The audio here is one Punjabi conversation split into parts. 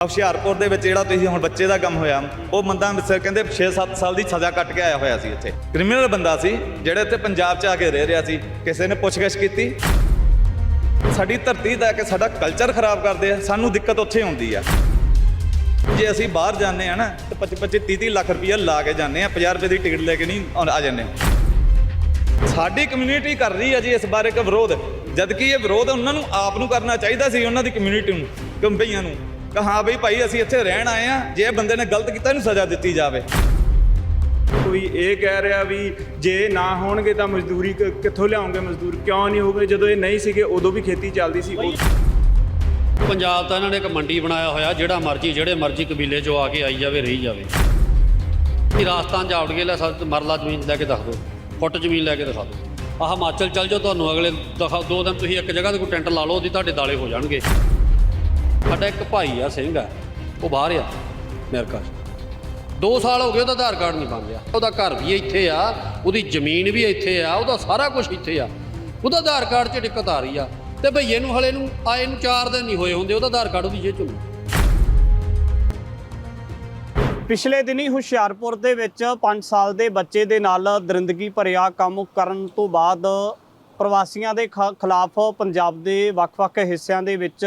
ਹੁਸ਼ਿਆਰਪੁਰ ਦੇ ਵਿੱਚ ਜਿਹੜਾ ਤੁਸੀਂ ਹੁਣ ਬੱਚੇ ਦਾ ਕੰਮ ਹੋਇਆ, ਉਹ ਬੰਦਾ ਮਿਸ ਕਹਿੰਦੇ 6-7 ਸਾਲ ਦੀ ਸਜ਼ਾ ਕੱਟ ਕੇ ਆਇਆ ਹੋਇਆ ਸੀ ਇੱਥੇ। ਕ੍ਰਿਮੀਨਲ ਬੰਦਾ ਸੀ, ਜਿਹੜਾ ਇੱਥੇ ਪੰਜਾਬ 'ਚ ਆ ਕੇ ਰਹਿ ਰਿਹਾ ਸੀ, ਕਿਸੇ ਨੇ ਪੁੱਛਗਿੱਛ ਕੀਤੀ। ਸਾਡੀ ਧਰਤੀ ਦਾ ਕਿ ਸਾਡਾ ਕਲਚਰ ਖਰਾਬ ਕਰਦੇ ਆ, ਸਾਨੂੰ ਦਿੱਕਤ ਉੱਥੇ ਆਉਂਦੀ ਆ। ਜੇ ਅਸੀਂ ਬਾਹਰ ਜਾਂਦੇ ਆ ਨਾ, ਤੇ 25 30 ਲੱਖ ਰੁਪਈਆ ਲਾ ਕੇ ਜਾਂਦੇ ਆ 50 ਰੁਪਏ ਦੀ ਟਿਕਟ ਲੈ ਕੇ ਨਹੀਂ ਆ ਜਾਂਦੇ ਸਾਡੀ ਕਮਿਊਨਿਟੀ ਕਰ ਰਹੀ ਹੈ ਜੀ ਇਸ ਬਾਰੇ ਇੱਕ ਵਿਰੋਧ ਜਦ ਕਿ ਇਹ ਵਿਰੋਧ ਉਹਨਾਂ ਨੂੰ ਆਪ ਨੂੰ ਕਰਨਾ ਚਾਹੀਦਾ ਸੀ, ਉਹਨਾਂ ਦੀ ਕਮਿਊਨਿਟੀ ਨੂੰ, ਕੰਬਈਆਂ ਨੂੰ। ਕਿ ਹਾਂ ਬਈ ਭਾਈ ਅਸੀਂ ਇੱਥੇ ਰਹਿਣ ਆਏ ਆ ਜੇ ਇਹ ਬੰਦੇ ਨੇ ਗਲਤ ਕੀਤਾ ਇਹਨੂੰ ਸਜ਼ਾ ਦਿੱਤੀ ਜਾਵੇ। ਕੋਈ ਇਹ ਕਹਿ ਰਿਹਾ ਵੀ ਜੇ ਨਾ ਹੋਣਗੇ ਤਾਂ ਮਜ਼ਦੂਰੀ ਕ- ਕਿੱਥੋਂ ਲਿਆਉਂਗੇ ਮਜ਼ਦੂਰ? ਕਿਉਂ ਨਹੀਂ ਹੋਗੇ ਜਦੋਂ ਇਹ ਨਹੀਂ ਸੀਗੇ ਉਦੋਂ ਵੀ ਖੇਤੀ ਚੱਲਦੀ ਸੀ ਉਹ ਪੰਜਾਬ ਤਾਂ ਇਹਨਾਂ ਨੇ ਇੱਕ ਮੰਡੀ ਬਣਾਇਆ ਹੋਇਆ ਜਿਹੜਾ ਮਰਜ਼ੀ ਜਿਹੜੇ ਮਰਜ਼ੀ ਕਬੀਲੇ 'ਚੋਂ ਆ ਕੇ ਆਈ ਜਾਵੇ ਰਹੀ ਜਾਵੇ। ਇਹ ਰਾਜਸਥਾਨ ਜਾ ਉੱਡ ਕੇ ਲੈ ਸਾ ਮਰਲਾ ਜ਼ਮੀਨ ਲੈ ਕੇ ਦੱਸ ਦਿਓ। ਫੁੱਟ ਜ਼ਮੀਨ ਲੈ ਕੇ ਦਿਖਾ ਦਿਓ। ਆਹ ਹਿਮਾਚਲ ਚੱਲ ਜਾਓ ਤੁਹਾਨੂੰ ਅਗਲੇ ਦਫਾ ਦੋ ਦਿਨ ਤੁਸੀਂ ਇੱਕ ਜਗ੍ਹਾ ਤੇ ਕੋਈ ਟੈਂਟ ਲਾ ਲਓ ਉਹਦੀ ਤੁਹਾਡੇ ਦਾਲੇ ਹੋ ਜਾਣਗੇ। ਸਾਡਾ ਇੱਕ ਭਾਈ ਆ, ਸਿੰਘ ਆ। ਉਹ ਬਾਹਰ ਆ ਅਮਰੀਕਾ 'ਚ 2 ਸਾਲ ਹੋ ਗਏ ਉਹਦਾ ਆਧਾਰ ਕਾਰਡ ਨਹੀਂ ਬਣ ਰਿਹਾ। ਉਹਦਾ ਘਰ ਵੀ ਇੱਥੇ ਆ, ਉਹਦੀ ਜ਼ਮੀਨ ਵੀ ਇੱਥੇ ਆ, ਉਹਦਾ ਸਾਰਾ ਕੁਝ ਇੱਥੇ ਆ। ਉਹਦਾ ਆਧਾਰ ਕਾਰਡ 'ਚ ਦਿੱਕਤ ਆ ਰਹੀ ਆ। ਤੇ ਭਈਏ ਨੂੰ ਹਲੇ ਨੂੰ ਆਏ ਨੂੰ 4 ਦਿਨ ਨਹੀਂ ਹੋਏ ਹੁੰਦੇ, ਉਹਦਾ ਆਧਾਰ ਕਾਰਡ ਉਹਦੀ ਜੇਬ 'ਚ ਹੁੰਦਾ ਪਿਛਲੇ ਦਿਨੀ ਹੁਸ਼ਿਆਰਪੁਰ ਦੇ ਵਿੱਚ 5 ਸਾਲ ਦੇ ਬੱਚੇ ਦੇ ਨਾਲ ਦਰਿੰਦਗੀ ਭਰਿਆ ਕੰਮ ਕਰਨ ਤੋਂ ਬਾਅਦ ਪ੍ਰਵਾਸੀਆਂ ਦੇ ਖਿਲਾਫ ਪੰਜਾਬ ਦੇ ਵੱਖ-ਵੱਖ ਹਿੱਸਿਆਂ ਦੇ ਵਿੱਚ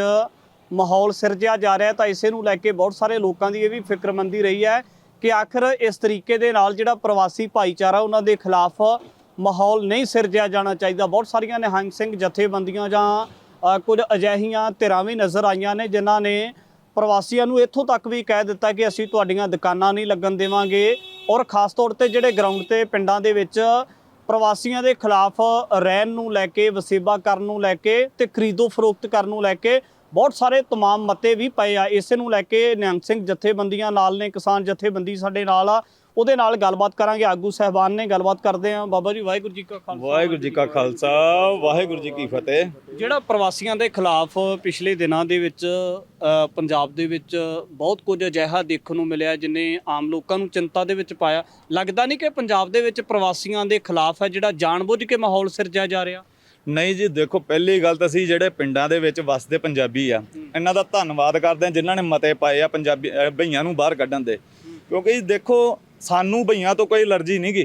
ਮਾਹੌਲ ਸਿਰਜਿਆ ਜਾ ਰਿਹਾ ਤਾਂ ਇਸੇ ਨੂੰ ਲੈ ਕੇ ਬਹੁਤ ਸਾਰੇ ਲੋਕਾਂ ਦੀ ਇਹ ਵੀ ਫਿਕਰਮੰਦੀ ਰਹੀ ਹੈ ਕਿ ਆਖਰ ਇਸ ਤਰੀਕੇ ਦੇ ਨਾਲ ਜਿਹੜਾ ਪ੍ਰਵਾਸੀ ਭਾਈਚਾਰਾ ਉਹਨਾਂ ਦੇ ਖਿਲਾਫ ਮਾਹੌਲ ਨਹੀਂ ਸਿਰਜਿਆ ਜਾਣਾ ਚਾਹੀਦਾ। ਬਹੁਤ ਸਾਰੀਆਂ ਨਿਹੰਗ ਸਿੰਘ ਜਥੇਬੰਦੀਆਂ ਜਾਂ ਕੁਝ ਅਜਿਹੀਆਂ ਧਿਰਾਂ ਵੀ ਨਜ਼ਰ ਆਈਆਂ ਨੇ, ਜਿਨ੍ਹਾਂ ਨੇ ਪ੍ਰਵਾਸੀਆਂ ਨੂੰ ਇੱਥੋਂ ਤੱਕ ਵੀ ਕਹਿ ਦਿੱਤਾ ਕਿ ਅਸੀਂ ਤੁਹਾਡੀਆਂ ਦੁਕਾਨਾਂ ਨਹੀਂ ਲੱਗਣ ਦੇਵਾਂਗੇ ਔਰ ਖਾਸ ਤੌਰ ਤੇ ਜਿਹੜੇ ਗਰਾਊਂਡ ਤੇ ਪਿੰਡਾਂ ਦੇ ਵਿੱਚ ਪ੍ਰਵਾਸੀਆਂ ਦੇ ਖਿਲਾਫ ਰਹਿਣ ਨੂੰ ਲੈ ਕੇ, ਵਸੇਬਾ ਕਰਨ ਨੂੰ ਲੈ ਕੇ ਤੇ ਖਰੀਦੋ ਫਰੋਖਤ ਕਰਨ ਨੂੰ ਲੈ ਕੇ ਬਹੁਤ ਸਾਰੇ ਤਮਾਮ ਮਤੇ ਵੀ ਪਏ ਆ। ਇਸੇ ਨੂੰ ਲੈ ਕੇ ਨਿਹੰਗ ਸਿੰਘ ਜਥੇਬੰਦੀਆਂ ਨਾਲ ਨੇ ਕਿਸਾਨ ਜਥੇਬੰਦੀ ਸਾਡੇ ਨਾਲ ਆ। ਉਹਦੇ ਨਾਲ ਗੱਲਬਾਤ ਕਰਾਂਗੇ। ਆਗੂ ਸਹਿਬਾਨ ਨੇ ਗੱਲਬਾਤ ਕਰਦੇ ਆ। ਬਾਬਾ ਜੀ ਵਾਹਿਗੁਰੂ ਜੀ ਕਾ ਖਾਲਸਾ। ਵਾਹਿਗੁਰੂ ਜੀ ਕਾ ਖਾਲਸਾ। ਵਾਹਿਗੁਰੂ ਜੀ ਕੀ ਫਤਿਹ। ਜਿਹੜਾ ਪ੍ਰਵਾਸੀਆਂ ਦੇ ਖਿਲਾਫ ਪਿਛਲੇ ਦਿਨਾਂ ਦੇ ਵਿੱਚ ਪੰਜਾਬ ਦੇ ਵਿੱਚ ਬਹੁਤ ਕੁਝ ਅਜਿਹਾ ਦੇਖਣ ਨੂੰ ਮਿਲਿਆ ਜਿਨੇ ਆਮ ਲੋਕਾਂ ਨੂੰ ਚਿੰਤਾ ਦੇ ਵਿੱਚ ਪਾਇਆ। ਲੱਗਦਾ ਨਹੀਂ ਕਿ ਪੰਜਾਬ ਦੇ ਵਿੱਚ ਪ੍ਰਵਾਸੀਆਂ ਦੇ ਖਿਲਾਫ ਹੈ ਜਿਹੜਾ ਜਾਣਬੁੱਝ ਕੇ ਮਾਹੌਲ ਸਿਰਜਿਆ ਜਾ ਰਿਹਾ। ਨਹੀਂ ਜੀ ਦੇਖੋ ਪਹਿਲੀ ਗੱਲ ਤਾਂ ਅਸੀਂ ਜਿਹੜੇ ਪਿੰਡਾਂ ਦੇ ਵਿੱਚ ਵਸਦੇ ਪੰਜਾਬੀ ਆ ਇਹਨਾਂ ਦਾ ਧੰਨਵਾਦ ਕਰਦੇ ਆ ਜਿਨ੍ਹਾਂ ਨੇ ਮਤੇ ਪਾਏ ਆ ਪੰਜਾਬੀ ਅਹ ਭਈਆਂ ਨੂੰ ਬਾਹਰ ਕੱਢਣ ਦੇ। ਕਿਉਂਕਿ ਜੀ ਦੇਖੋ ਸਾਨੂੰ ਭਈਆਂ ਤੋਂ ਕੋਈ ਅਲਰਜੀ ਨਹੀਂਗੀ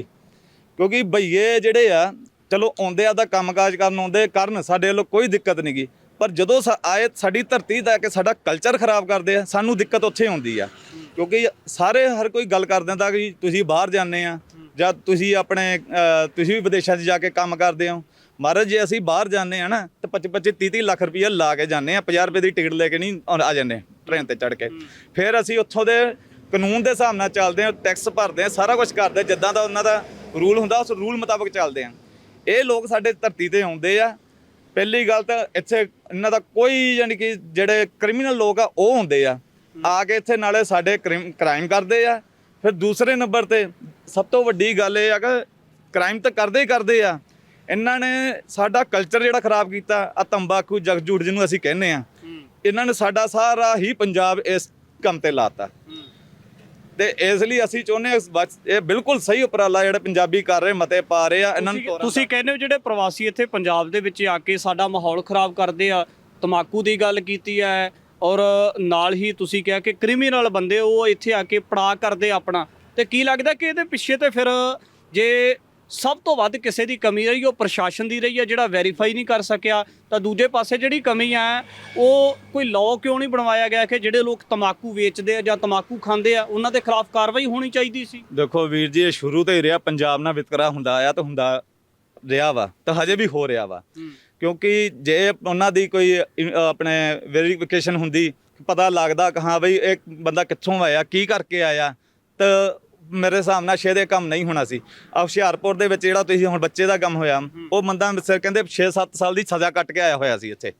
ਕਿਉਂਕਿ ਭਈਏ ਜਿਹੜੇ ਆ ਚਲੋ ਆਉਂਦੇ ਆ ਦਾ ਕੰਮਕਾਜ ਕਰਨ ਆਉਂਦੇ ਕਰਨ ਸਾਡੇ ਵੱਲੋਂ ਕੋਈ ਦਿੱਕਤ ਨਹੀਂਗੀ ਪਰ ਜਦੋਂ ਸਾ- ਆਏ ਸਾਡੀ ਧਰਤੀ ਦਾ ਕਿ ਸਾਡਾ ਕਲਚਰ ਖਰਾਬ ਕਰਦੇ ਆ ਸਾਨੂੰ ਦਿੱਕਤ ਉੱਥੇ ਆਉਂਦੀ ਆ। ਕਿਉਂਕਿ ਸਾਰੇ ਹਰ ਕੋਈ ਗੱਲ ਕਰ ਦਿੰਦਾ ਕਿ ਤੁਸੀਂ ਬਾਹਰ ਜਾਂਦੇ ਆ ਜਾਂ ਤੁਸੀਂ ਆਪਣੇ ਅਹ, ਤੁਸੀਂ ਵੀ ਵਿਦੇਸ਼ਾਂ 'ਚ ਜਾ ਕੇ ਕੰਮ ਕਰਦੇ ਹੋ। ਮਹਾਰਾਜ ਜੇ ਅਸੀਂ ਬਾਹਰ ਜਾਂਦੇ ਆ ਨਾ ਤੇ 25 25 30 30 ਲੱਖ ਰੁਪਈਆ ਲਾ ਕੇ ਜਾਂਦੇ ਆ 50 ਰੁਪਏ ਦੀ ਟਿਕਟ ਲੈ ਕੇ ਨਹੀਂ ਆ- ਆ ਜਾਂਦੇ ਟ੍ਰੇਨ ਤੇ ਚੜ ਕੇ। ਫਿਰ ਅਸੀਂ ਉੱਥੋਂ ਦੇ ਕਾਨੂੰਨ ਦੇ ਹਿਸਾਬ ਨਾਲ ਚੱਲਦੇ ਆ ਟੈਕਸ ਭਰਦੇ ਆ ਸਾਰਾ ਕੁਝ ਕਰਦੇ ਆ, ਜਿੱਦਾਂ ਦਾ ਉਹਨਾਂ ਦਾ ਰੂਲ ਹੁੰਦਾ ਉਸ ਰੂਲ ਮੁਤਾਬਕ ਚੱਲਦੇ ਆ ਇਹ ਲੋਕ ਸਾਡੇ ਧਰਤੀ ਤੇ ਆਉਂਦੇ ਆ। ਪਹਿਲੀ ਗੱਲ ਤਾਂ ਇੱਥੇ ਇਹਨਾਂ ਦਾ ਕੋਈ ਯਾਨੀ ਕਿ ਜਿਹੜੇ ਕ੍ਰਿਮੀਨਲ ਲੋਕ ਆ ਉਹ ਹੁੰਦੇ ਆ। ਆ ਕੇ ਇੱਥੇ ਨਾਲੇ ਸਾਡੇ ਕ੍ਰਾਈਮ ਕਰਦੇ ਆ। ਫਿਰ ਦੂਸਰੇ ਨੰਬਰ ਤੇ ਸਭ ਤੋਂ ਵੱਡੀ ਗੱਲ ਇਹ ਆ ਕਿ ਕ੍ਰਾਈਮ ਤਾਂ ਕਰਦੇ ਹੀ ਕਰਦੇ ਆ। ਇਹਨਾਂ ਨੇ ਸਾਡਾ ਕਲਚਰ ਜਿਹੜਾ ਖਰਾਬ ਕੀਤਾ ਆ ਤੰਬਾਕੂ ਜਗਜੂੜ ਜਿਹਨੂੰ ਅਸੀਂ ਕਹਿੰਦੇ ਆ ਇਹਨਾਂ ਨੇ ਸਾਡਾ ਸਾਰਾ ਹੀ ਪੰਜਾਬ ਇਸ ਕੰਮ ਤੇ ਲਾਤਾ। ਤੇ ਇਸ ਲਈ ਅਸੀਂ ਚਾਹੁੰਦੇ ਹਾਂ ਇਹ ਬਿਲਕੁਲ ਸਹੀ ਉਪਰਾਲਾ ਜਿਹੜਾ ਪੰਜਾਬੀ ਕਰ ਰਹੇ ਮਤੇ ਪਾ ਰਹੇ ਆ ਇਹਨਾਂ ਨੂੰ ਤੁਸੀਂ ਕਹਿੰਦੇ ਹੋ ਜਿਹੜੇ ਪ੍ਰਵਾਸੀ ਇੱਥੇ ਪੰਜਾਬ ਦੇ ਵਿੱਚ ਆ ਕੇ ਸਾਡਾ ਮਾਹੌਲ ਖਰਾਬ ਕਰਦੇ ਆ ਤਮਾਕੂ ਦੀ ਗੱਲ ਕੀਤੀ ਹੈ ਔਰ ਨਾਲ ਹੀ ਤੁਸੀਂ ਕਿਹਾ ਕਿ ਕ੍ਰਿਮੀਨਲ ਬੰਦੇ ਉਹ ਇੱਥੇ ਆ ਕੇ ਪੜਾ ਕਰਦੇ ਆਪਣਾ। ਤੇ ਕੀ ਲੱਗਦਾ ਕਿ ਇਹਦੇ ਪਿੱਛੇ ਤੇ ਫਿਰ ਜੇ ਸਭ ਤੋਂ ਵੱਧ ਕਿਸੇ ਦੀ ਕਮੀ ਰਹੀ ਉਹ ਪ੍ਰਸ਼ਾਸਨ ਦੀ ਰਹੀ ਹੈ ਜਿਹੜਾ ਵੈਰੀਫਾਈ ਨਹੀਂ ਕਰ ਸਕਿਆ। ਤਾਂ ਦੂਜੇ ਪਾਸੇ ਜਿਹੜੀ ਕਮੀ ਹੈ ਉਹ ਕੋਈ ਲਾਅ ਕਿਉਂ ਨਹੀਂ ਬਣਵਾਇਆ ਗਿਆ ਕਿ ਜਿਹੜੇ ਲੋਕ ਤਮਾਕੂ ਵੇਚਦੇ ਆ ਜਾਂ ਤਮਾਕੂ ਖਾਂਦੇ ਆ ਉਹਨਾਂ ਦੇ ਖਿਲਾਫ ਕਾਰਵਾਈ ਹੋਣੀ ਚਾਹੀਦੀ ਸੀ? ਦੇਖੋ ਵੀਰ ਜੀ ਇਹ ਸ਼ੁਰੂ ਤੋਂ ਹੀ ਰਿਹਾ ਪੰਜਾਬ ਨਾਲ ਵਿਤਕਰਾ ਹੁੰਦਾ ਆਇਆ ਤਾਂ ਹੁੰਦਾ ਰਿਹਾ ਵਾ ਤਾਂ ਹਜੇ ਵੀ ਹੋ ਰਿਹਾ ਵਾ। ਕਿਉਂਕਿ ਜੇ ਉਹਨਾਂ ਦੀ ਕੋਈ ਆਪਣੇ ਵੈਰੀਫਿਕੇਸ਼ਨ ਹੁੰਦੀ ਪਤਾ ਲੱਗਦਾ ਕਿ ਹਾਂ ਬਈ ਇਹ ਬੰਦਾ ਕਿੱਥੋਂ ਆਇਆ ਕੀ ਕਰਕੇ ਆਇਆ ਤਾਂ ਮੇਰੇ ਹਿਸਾਬ ਨਾਲ ਸ਼ਾਇਦ ਇਹ ਕੰਮ ਨਹੀਂ ਹੋਣਾ ਸੀ। ਆ ਹੁਸ਼ਿਆਰਪੁਰ ਦੇ ਵਿੱਚ ਜਿਹੜਾ ਤੁਸੀਂ ਹੁਣ ਬੱਚੇ ਦਾ ਕੰਮ ਹੋਇਆ ਉਹ ਬੰਦਾ ਮਿਸ ਕਹਿੰਦੇ 6-7 ਸਾਲ ਦੀ ਸਜ਼ਾ ਕੱਟ ਕੇ ਆਇਆ ਹੋਇਆ ਸੀ ਇੱਥੇ।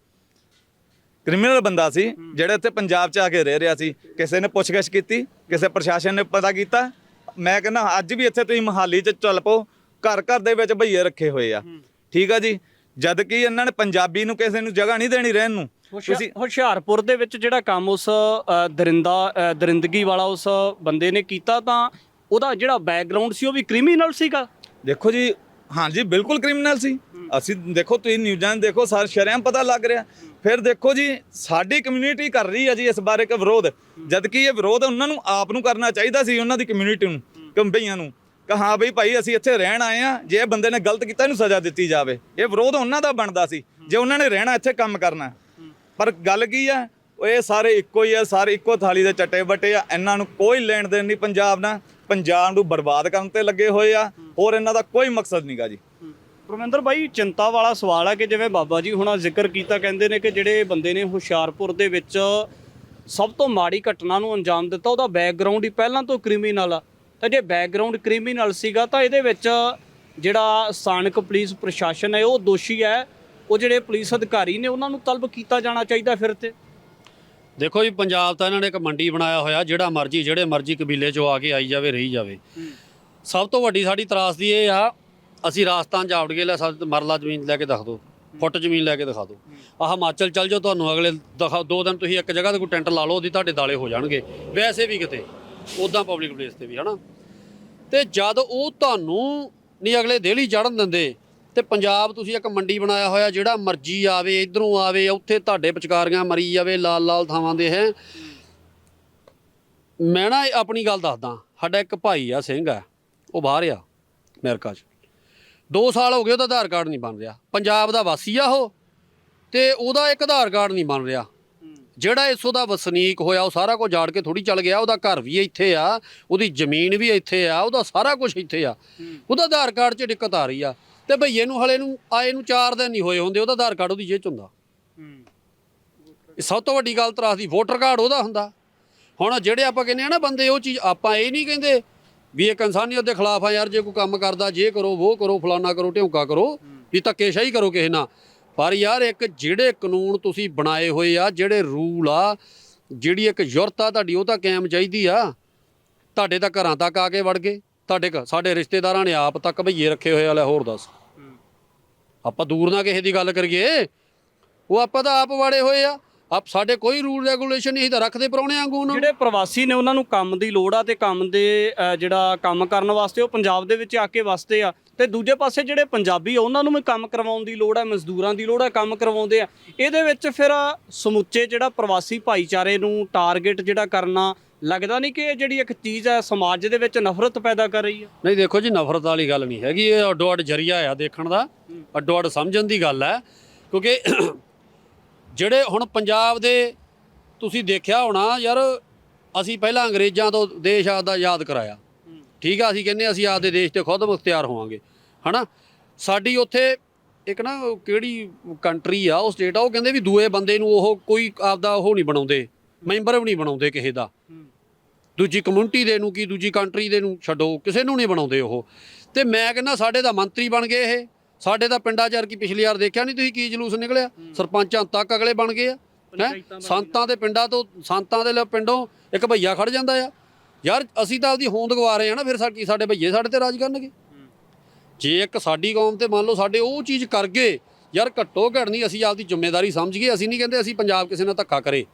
ਕ੍ਰਿਮੀਨਲ ਬੰਦਾ ਸੀ ਜਿਹੜਾ ਇੱਥੇ ਪੰਜਾਬ 'ਚ ਆ ਕੇ ਰਹਿ ਰਿਹਾ ਸੀ। ਕਿਸੇ ਨੇ ਪੁੱਛਗਿੱਛ ਕੀਤੀ ਕਿਸੇ ਪ੍ਰਸ਼ਾਸਨ ਨੇ ਪਤਾ ਕੀਤਾ। ਮੈਂ ਕਹਿੰਦਾ ਅੱਜ ਵੀ ਇੱਥੇ ਤੁਸੀਂ ਮਹਾਲੀ 'ਚ ਚੱਲ ਪਓ ਘਰ ਘਰ ਦੇ ਵਿੱਚ ਭਈਏ ਰੱਖੇ ਹੋਏ ਆ। ਠੀਕ ਆ ਜੀ? ਜਦ ਕਿ ਇਹਨਾਂ ਨੇ ਪੰਜਾਬੀ ਨੂੰ ਕਿਸੇ ਨੂੰ ਜਗ੍ਹਾ ਨਹੀਂ ਦੇਣੀ ਰਹਿਣ ਨੂੰ। ਤੁਸੀਂ ਹੁਸ਼ਿਆਰਪੁਰ ਦੇ ਵਿੱਚ ਜਿਹੜਾ ਕੰਮ ਉਸ ਦਰਿੰਦਾ ਦਰਿੰਦਗੀ ਵਾਲਾ ਉਸ ਬੰਦੇ ਨੇ ਕੀਤਾ ਤਾਂ ਉਹਦਾ ਜਿਹੜਾ ਬੈਕਗ੍ਰਾਉਂਡ ਸੀ ਉਹ ਵੀ ਕ੍ਰਿਮੀਨਲ ਸੀਗਾ। ਦੇਖੋ ਜੀ ਹਾਂਜੀ ਬਿਲਕੁਲ ਕ੍ਰਿਮੀਨਲ ਸੀ। ਅਸੀਂ ਦੇਖੋ ਤੁਸੀਂ ਨਿਊਜ਼ਾਂ ਦੇਖੋ ਸਾਰ ਸ਼ਰਿਆਂ ਪਤਾ ਲੱਗ ਰਿਹਾ। ਫਿਰ ਦੇਖੋ ਜੀ ਸਾਡੀ ਕਮਿਊਨਿਟੀ ਕਰ ਰਹੀ ਹੈ ਜੀ ਇਸ ਬਾਰੇ ਇੱਕ ਵਿਰੋਧ। ਜਦ ਕਿ ਇਹ ਵਿਰੋਧ ਉਹਨਾਂ ਨੂੰ ਆਪ ਨੂੰ ਕਰਨਾ ਚਾਹੀਦਾ ਸੀ ਉਹਨਾਂ ਦੀ ਕਮਿਊਨਿਟੀ ਨੂੰ ਕੰਬਈਆਂ ਨੂੰ। ਕਿ ਹਾਂ ਬਈ ਭਾਈ ਅਸੀਂ ਇੱਥੇ ਰਹਿਣ ਆਏ ਆ ਜੇ ਇਹ ਬੰਦੇ ਨੇ ਗਲਤ ਕੀਤਾ ਇਹਨੂੰ ਸਜ਼ਾ ਦਿੱਤੀ ਜਾਵੇ। ਇਹ ਵਿਰੋਧ ਉਹਨਾਂ ਦਾ ਬਣਦਾ ਸੀ ਜੇ ਉਹਨਾਂ ਨੇ ਰਹਿਣਾ ਇੱਥੇ ਕੰਮ ਕਰਨਾ। ਪਰ ਗੱਲ ਕੀ ਆ ਉਹ ਇਹ ਸਾਰੇ ਇੱਕੋ ਹੀ ਆ ਸਾਰੇ ਇੱਕੋ ਥਾਲੀ ਦੇ ਚੱਟੇ ਬੱਟੇ ਆ ਇਹਨਾਂ ਨੂੰ ਕੋਈ ਲੈਣ ਦੇਣ ਨਹੀਂ ਪੰਜਾਬ ਨਾਲ। ਪੰਜਾਬ ਨੂੰ ਬਰਬਾਦ ਕਰਨ ਤੇ ਲੱਗੇ ਹੋਏ ਆ ਹੋਰ ਇਹਨਾਂ ਦਾ ਕੋਈ ਮਕਸਦ ਨਹੀਂਗਾ ਜੀ। ਪਰਮਿੰਦਰ ਭਾਈ ਚਿੰਤਾ ਵਾਲਾ ਸਵਾਲ ਹੈ ਕਿ ਜਿਵੇਂ ਬਾਬਾ ਜੀ ਹੁਣਾਂ ਜ਼ਿਕਰ ਕੀਤਾ ਕਹਿੰਦੇ ਨੇ ਕਿ ਜਿਹੜੇ ਬੰਦੇ ਨੇ ਹੁਸ਼ਿਆਰਪੁਰ ਦੇ ਵਿੱਚ ਸਭ ਤੋਂ ਮਾੜੀ ਘਟਨਾ ਨੂੰ ਅੰਜਾਮ ਦਿੱਤਾ ਉਹਦਾ ਬੈਕਗ੍ਰਾਉਂਡ ਹੀ ਪਹਿਲਾਂ ਤੋਂ ਕ੍ਰਿਮੀਨਲ ਆ। ਤਾਂ ਜੇ ਬੈਕਗ੍ਰਾਉਂਡ ਕ੍ਰਿਮੀਨਲ ਸੀਗਾ ਤਾਂ ਇਹਦੇ ਵਿੱਚ ਜਿਹੜਾ ਸਥਾਨਕ ਪੁਲਿਸ ਪ੍ਰਸ਼ਾਸਨ ਹੈ ਉਹ ਦੋਸ਼ੀ ਹੈ। ਉਹ ਜਿਹੜੇ ਪੁਲਿਸ ਅਧਿਕਾਰੀ ਨੇ ਉਹਨਾਂ ਨੂੰ ਤਲਬ ਕੀਤਾ ਜਾਣਾ ਚਾਹੀਦਾ ਫਿਰ ਤੇ। ਦੇਖੋ ਜੀ, ਪੰਜਾਬ ਤਾਂ ਇਹਨਾਂ ਨੇ ਇੱਕ ਮੰਡੀ ਬਣਾਇਆ ਹੋਇਆ, ਜਿਹੜਾ ਮਰਜ਼ੀ, ਜਿਹੜੇ ਮਰਜ਼ੀ ਕਬੀਲੇ ਚੋਂ ਆ ਕੇ ਆਈ ਜਾਵੇ, ਰਹੀ ਜਾਵੇ। ਸਭ ਤੋਂ ਵੱਡੀ ਸਾਡੀ ਤਰਾਸਦੀ ਇਹ ਆ, ਅਸੀਂ ਰਾਜਸਥਾਨ ਜਾ ਵੜ ਗਏ ਲੈ ਸਾਡੇ ਮਰਲਾ ਜ਼ਮੀਨ ਲੈ ਕੇ ਦਿਖਾ ਦਿਓ, ਫੁੱਟ ਜ਼ਮੀਨ ਲੈ ਕੇ ਦਿਖਾ ਦਿਓ। ਆਹ ਹਿਮਾਚਲ ਚੱਲ ਜਾਓ, ਤੁਹਾਨੂੰ ਅਗਲੇ ਦਿਖਾ ਦੋ ਦਿਨ ਤੁਸੀਂ ਇੱਕ ਜਗ੍ਹਾ ਤੇ ਕੋਈ ਟੈਂਟ ਲਾ ਲਓ, ਉਹਦੀ ਤੁਹਾਡੇ ਦਾਲੇ ਹੋ ਜਾਣਗੇ। ਵੈਸੇ ਵੀ ਕਿਤੇ ਉਦਾਂ ਪਬਲਿਕ ਪਲੇਸ ਤੇ ਵੀ, ਹਨਾ? ਤੇ ਜਦ ਉਹ ਤੁਹਾਨੂੰ ਨਹੀਂ ਅਗਲੇ ਦੇਹਲੀ ਚੜਨ ਦਿੰਦੇ ਤੇ ਪੰਜਾਬ ਤੁਸੀਂ ਇੱਕ ਮੰਡੀ ਬਣਾਇਆ ਹੋਇਆ ਜਿਹੜਾ ਮਰਜ਼ੀ ਆਵੇ ਇਧਰੋਂ ਆਵੇ ਉੱਥੇ ਤੁਹਾਡੇ ਵਿਚਕਾਰੀਆਂ ਮਰੀ ਜਾਵੇ ਲਾਲ ਲਾਲ ਥਾਵਾਂ ਦੇ ਹੈ। ਮੈਂ ਨਾ ਆਪਣੀ ਗੱਲ ਦੱਸਦਾ ਸਾਡਾ ਇੱਕ ਭਾਈ ਆ ਸਿੰਘ ਆ ਉਹ ਬਾਹਰ ਆ ਅਮਰੀਕਾ 'ਚ। 2 ਸਾਲ ਹੋ ਗਏ ਉਹਦਾ ਆਧਾਰ ਕਾਰਡ ਨਹੀਂ ਬਣ ਰਿਹਾ ਪੰਜਾਬ ਦਾ ਵਾਸੀ ਆ ਉਹ ਤੇ ਉਹਦਾ ਇੱਕ ਆਧਾਰ ਕਾਰਡ ਨਹੀਂ ਬਣ ਰਿਹਾ। ਜਿਹੜਾ ਇਸੋ ਦਾ ਵਸਨੀਕ ਹੋਇਆ ਉਹ ਸਾਰਾ ਕੁਝ ਜਾੜ ਕੇ ਥੋੜੀ ਚੱਲ ਗਿਆ ਉਹਦਾ ਘਰ ਵੀ ਇੱਥੇ ਆ ਉਹਦੀ ਜ਼ਮੀਨ ਵੀ ਇੱਥੇ ਆ ਉਹਦਾ ਸਾਰਾ ਕੁਝ ਇੱਥੇ ਆ। ਉਹਦਾ ਆਧਾਰ ਕਾਰਡ 'ਚ ਦਿੱਕਤ ਆ ਰਹੀ ਆ। ਤੇ ਭਈਏ ਨੂੰ ਹਲੇ ਨੂੰ ਆਏ ਨੂੰ 4 ਦਿਨ ਨਹੀਂ ਹੋਏ ਹੁੰਦੇ ਉਹਦਾ ਆਧਾਰ ਕਾਰਡ ਉਹਦੀ ਜੇਬ 'ਚ ਹੁੰਦਾ। ਇਹ ਸਭ ਤੋਂ ਵੱਡੀ ਗੱਲ ਤਰਾਸ ਦੀ ਵੋਟਰ ਕਾਰਡ ਉਹਦਾ ਹੁੰਦਾ। ਹੁਣ ਜਿਹੜੇ ਆਪਾਂ ਕਹਿੰਦੇ ਆ ਨਾ ਬੰਦੇ ਉਹ ਚੀਜ਼ ਆਪਾਂ ਇਹ ਨਹੀਂ ਕਹਿੰਦੇ ਵੀ ਇੱਕ ਇਨਸਾਨੀਅਤ ਦੇ ਖਿਲਾਫ ਆ ਯਾਰ ਜੇ ਕੋਈ ਕੰਮ ਕਰਦਾ ਜੇ ਕਰੋ ਉਹ ਕਰੋ ਫਲਾਨਾ ਕਰੋ ਢਿਉਂਕਾ ਕਰੋ ਵੀ ਧੱਕੇਸ਼ਾਹੀ ਕਰੋ ਕਿਸੇ ਨਾਲ। ਪਰ ਯਾਰ ਇੱਕ ਜਿਹੜੇ ਕਾਨੂੰਨ ਤੁਸੀਂ ਬਣਾਏ ਹੋਏ ਆ ਜਿਹੜੇ ਰੂਲ ਆ ਜਿਹੜੀ ਇੱਕ ਯੁਰਤ ਆ ਤੁਹਾਡੀ ਉਹ ਤਾਂ ਕਾਇਮ ਚਾਹੀਦੀ ਆ। ਤੁਹਾਡੇ ਤਾਂ ਘਰਾਂ ਤੱਕ ਆ ਕੇ ਵੜ ਗਏ। ਤੁਹਾਡੇ ਸਾਡੇ ਰਿਸ਼ਤੇਦਾਰਾਂ ਨੇ ਆਪ ਤੱਕ ਭਈਏ ਰੱਖੇ ਹੋਏ ਆ ਲੈ ਹੋਰ ਦੱਸ। ਆਪਾਂ ਦੂਰ ਨਾ ਕਿਸੇ ਦੀ ਗੱਲ ਕਰੀਏ। ਉਹ ਆਪਾਂ ਤਾਂ ਆਪ ਵਾੜੇ ਹੋਏ ਆ। ਆਪ ਸਾਡੇ ਕੋਈ ਰੂਲ ਰੈਗੂਲੇਸ਼ਨ ਨਹੀਂ ਤਾਂ ਰੱਖਦੇ ਪਰੌਣੇ ਵਾਂਗੂ ਉਹਨਾਂ ਨੂੰ। ਜਿਹੜੇ ਪ੍ਰਵਾਸੀ ਨੇ ਉਹਨਾਂ ਨੂੰ ਕੰਮ ਦੀ ਲੋੜ ਆ ਤੇ ਕੰਮ ਦੇ ਅ, ਜਿਹੜਾ ਕੰਮ ਕਰਨ ਵਾਸਤੇ ਉਹ ਪੰਜਾਬ ਦੇ ਵਿੱਚ ਆ ਕੇ ਵਸਦੇ ਆ। ਤੇ ਦੂਜੇ ਪਾਸੇ ਜਿਹੜੇ ਪੰਜਾਬੀ ਆ ਉਹਨਾਂ ਨੂੰ ਵੀ ਕੰਮ ਕਰਵਾਉਣ ਦੀ ਲੋੜ ਆ ਮਜ਼ਦੂਰਾਂ ਦੀ ਲੋੜ ਆ ਕੰਮ ਕਰਵਾਉਂਦੇ ਆ। ਇਹਦੇ ਵਿੱਚ ਫਿਰ ਸਮੁੱਚੇ ਜਿਹੜਾ ਪ੍ਰਵਾਸੀ ਭਾਈਚਾਰੇ ਨੂੰ ਟਾਰਗੇਟ ਜਿਹੜਾ ਕਰਨਾ ਲੱਗਦਾ ਨਹੀਂ ਕਿ ਇਹ ਜਿਹੜੀ ਇੱਕ ਚੀਜ਼ ਹੈ ਸਮਾਜ ਦੇ ਵਿੱਚ ਨਫ਼ਰਤ ਪੈਦਾ ਕਰ ਰਹੀ ਆ? ਨਹੀਂ ਦੇਖੋ ਜੀ ਨਫ਼ਰਤ ਵਾਲੀ ਗੱਲ ਨਹੀਂ ਹੈਗੀ। ਇਹ ਅੱਡੋ ਅੱਡ ਜਰੀਆ ਆ ਦੇਖਣ ਦਾ। ਅੱਡੋ ਅੱਡ ਸਮਝਣ ਦੀ ਗੱਲ ਹੈ। ਕਿਉਂਕਿ ਜਿਹੜੇ ਹੁਣ ਪੰਜਾਬ ਦੇ ਤੁਸੀਂ ਦੇਖਿਆ ਹੋਣਾ ਯਾਰ ਅਸੀਂ ਪਹਿਲਾਂ ਅੰਗਰੇਜ਼ਾਂ ਤੋਂ ਦੇਸ਼ ਆਦਾ ਯਾਦ ਕਰਾਇਆ। ਠੀਕ ਆ ਅਸੀਂ ਕਹਿੰਦੇ ਹਾਂ ਅਸੀਂ ਆਪਦੇ ਦੇਸ਼ ਤੇ ਖੁਦ ਮੁਖਤਿਆਰ ਹੋਵਾਂਗੇ। ਹਨਾ? ਸਾਡੀ ਉੱਥੇ ਇੱਕ ਨਾ ਕਿਹੜੀ ਕੰਟਰੀ ਆ ਉਹ ਸਟੇਟ ਆ ਉਹ ਕਹਿੰਦੇ ਵੀ ਦੂਏ ਬੰਦੇ ਨੂੰ ਉਹ ਕੋਈ ਆਪਦਾ ਉਹ ਨਹੀਂ ਬਣਾਉਂਦੇ। ਮੈਂਬਰ ਵੀ ਨਹੀਂ ਬਣਾਉਂਦੇ ਕਿਸੇ ਦਾ। ਦੂਜੀ ਕਮਿਊਨਿਟੀ ਦੇ ਨੂੰ ਕੀ ਦੂਜੀ ਕੰਟਰੀ ਦੇ ਨੂੰ ਛੱਡੋ ਕਿਸੇ ਨੂੰ ਨਹੀਂ ਬਣਾਉਂਦੇ ਉਹ। ਤੇ ਮੈਂ ਕਹਿੰਦਾ ਸਾਡੇ ਤਾਂ ਮੰਤਰੀ ਬਣ ਗਏ ਇਹ। ਸਾਡੇ ਤਾਂ ਪਿੰਡਾਂ ਚ ਕੀ ਪਿਛਲੀ ਵਾਰ ਦੇਖਿਆ ਨਹੀਂ ਤੁਸੀਂ ਕੀ ਜਲੂਸ ਨਿਕਲਿਆ? ਸਰਪੰਚਾਂ ਤੱਕ ਅਗਲੇ ਬਣ ਗਏ ਆ ਹੈਂ? ਸੰਤਾਂ ਦੇ ਪਿੰਡਾਂ ਤੋਂ ਸੰਤਾਂ ਦੇ ਲ- ਪਿੰਡੋਂ ਇੱਕ ਭਈਆ ਖੜ ਜਾਂਦਾ ਆ। ਯਾਰ ਅਸੀਂ ਤਾਂ ਆਪਦੀ ਹੋਂਦ ਗਵਾ ਰਹੇ ਆ ਨਾ ਫਿਰ ਸਾਡੀ ਸਾਡੇ ਭਈਏ ਸਾਡੇ ਤੇ ਰਾਜ ਕਰਨਗੇ? ਜੇ ਇੱਕ ਸਾਡੀ ਕੌਮ ਤੇ ਮੰਨ ਲਓ ਸਾਡੇ ਉਹ ਚੀਜ਼ ਕਰ ਗਏ ਯਾਰ ਘੱਟੋ ਘੱਟ ਨਹੀਂ ਅਸੀਂ ਆਪਦੀ ਜ਼ਿੰਮੇਵਾਰੀ ਸਮਝ ਗਏ ਅਸੀਂ ਨਹੀਂ ਕਹਿੰਦੇ ਅਸੀਂ ਪੰਜਾਬ ਕਿਸੇ ਨਾਲ ਧੱਕਾ ਕਰੇ।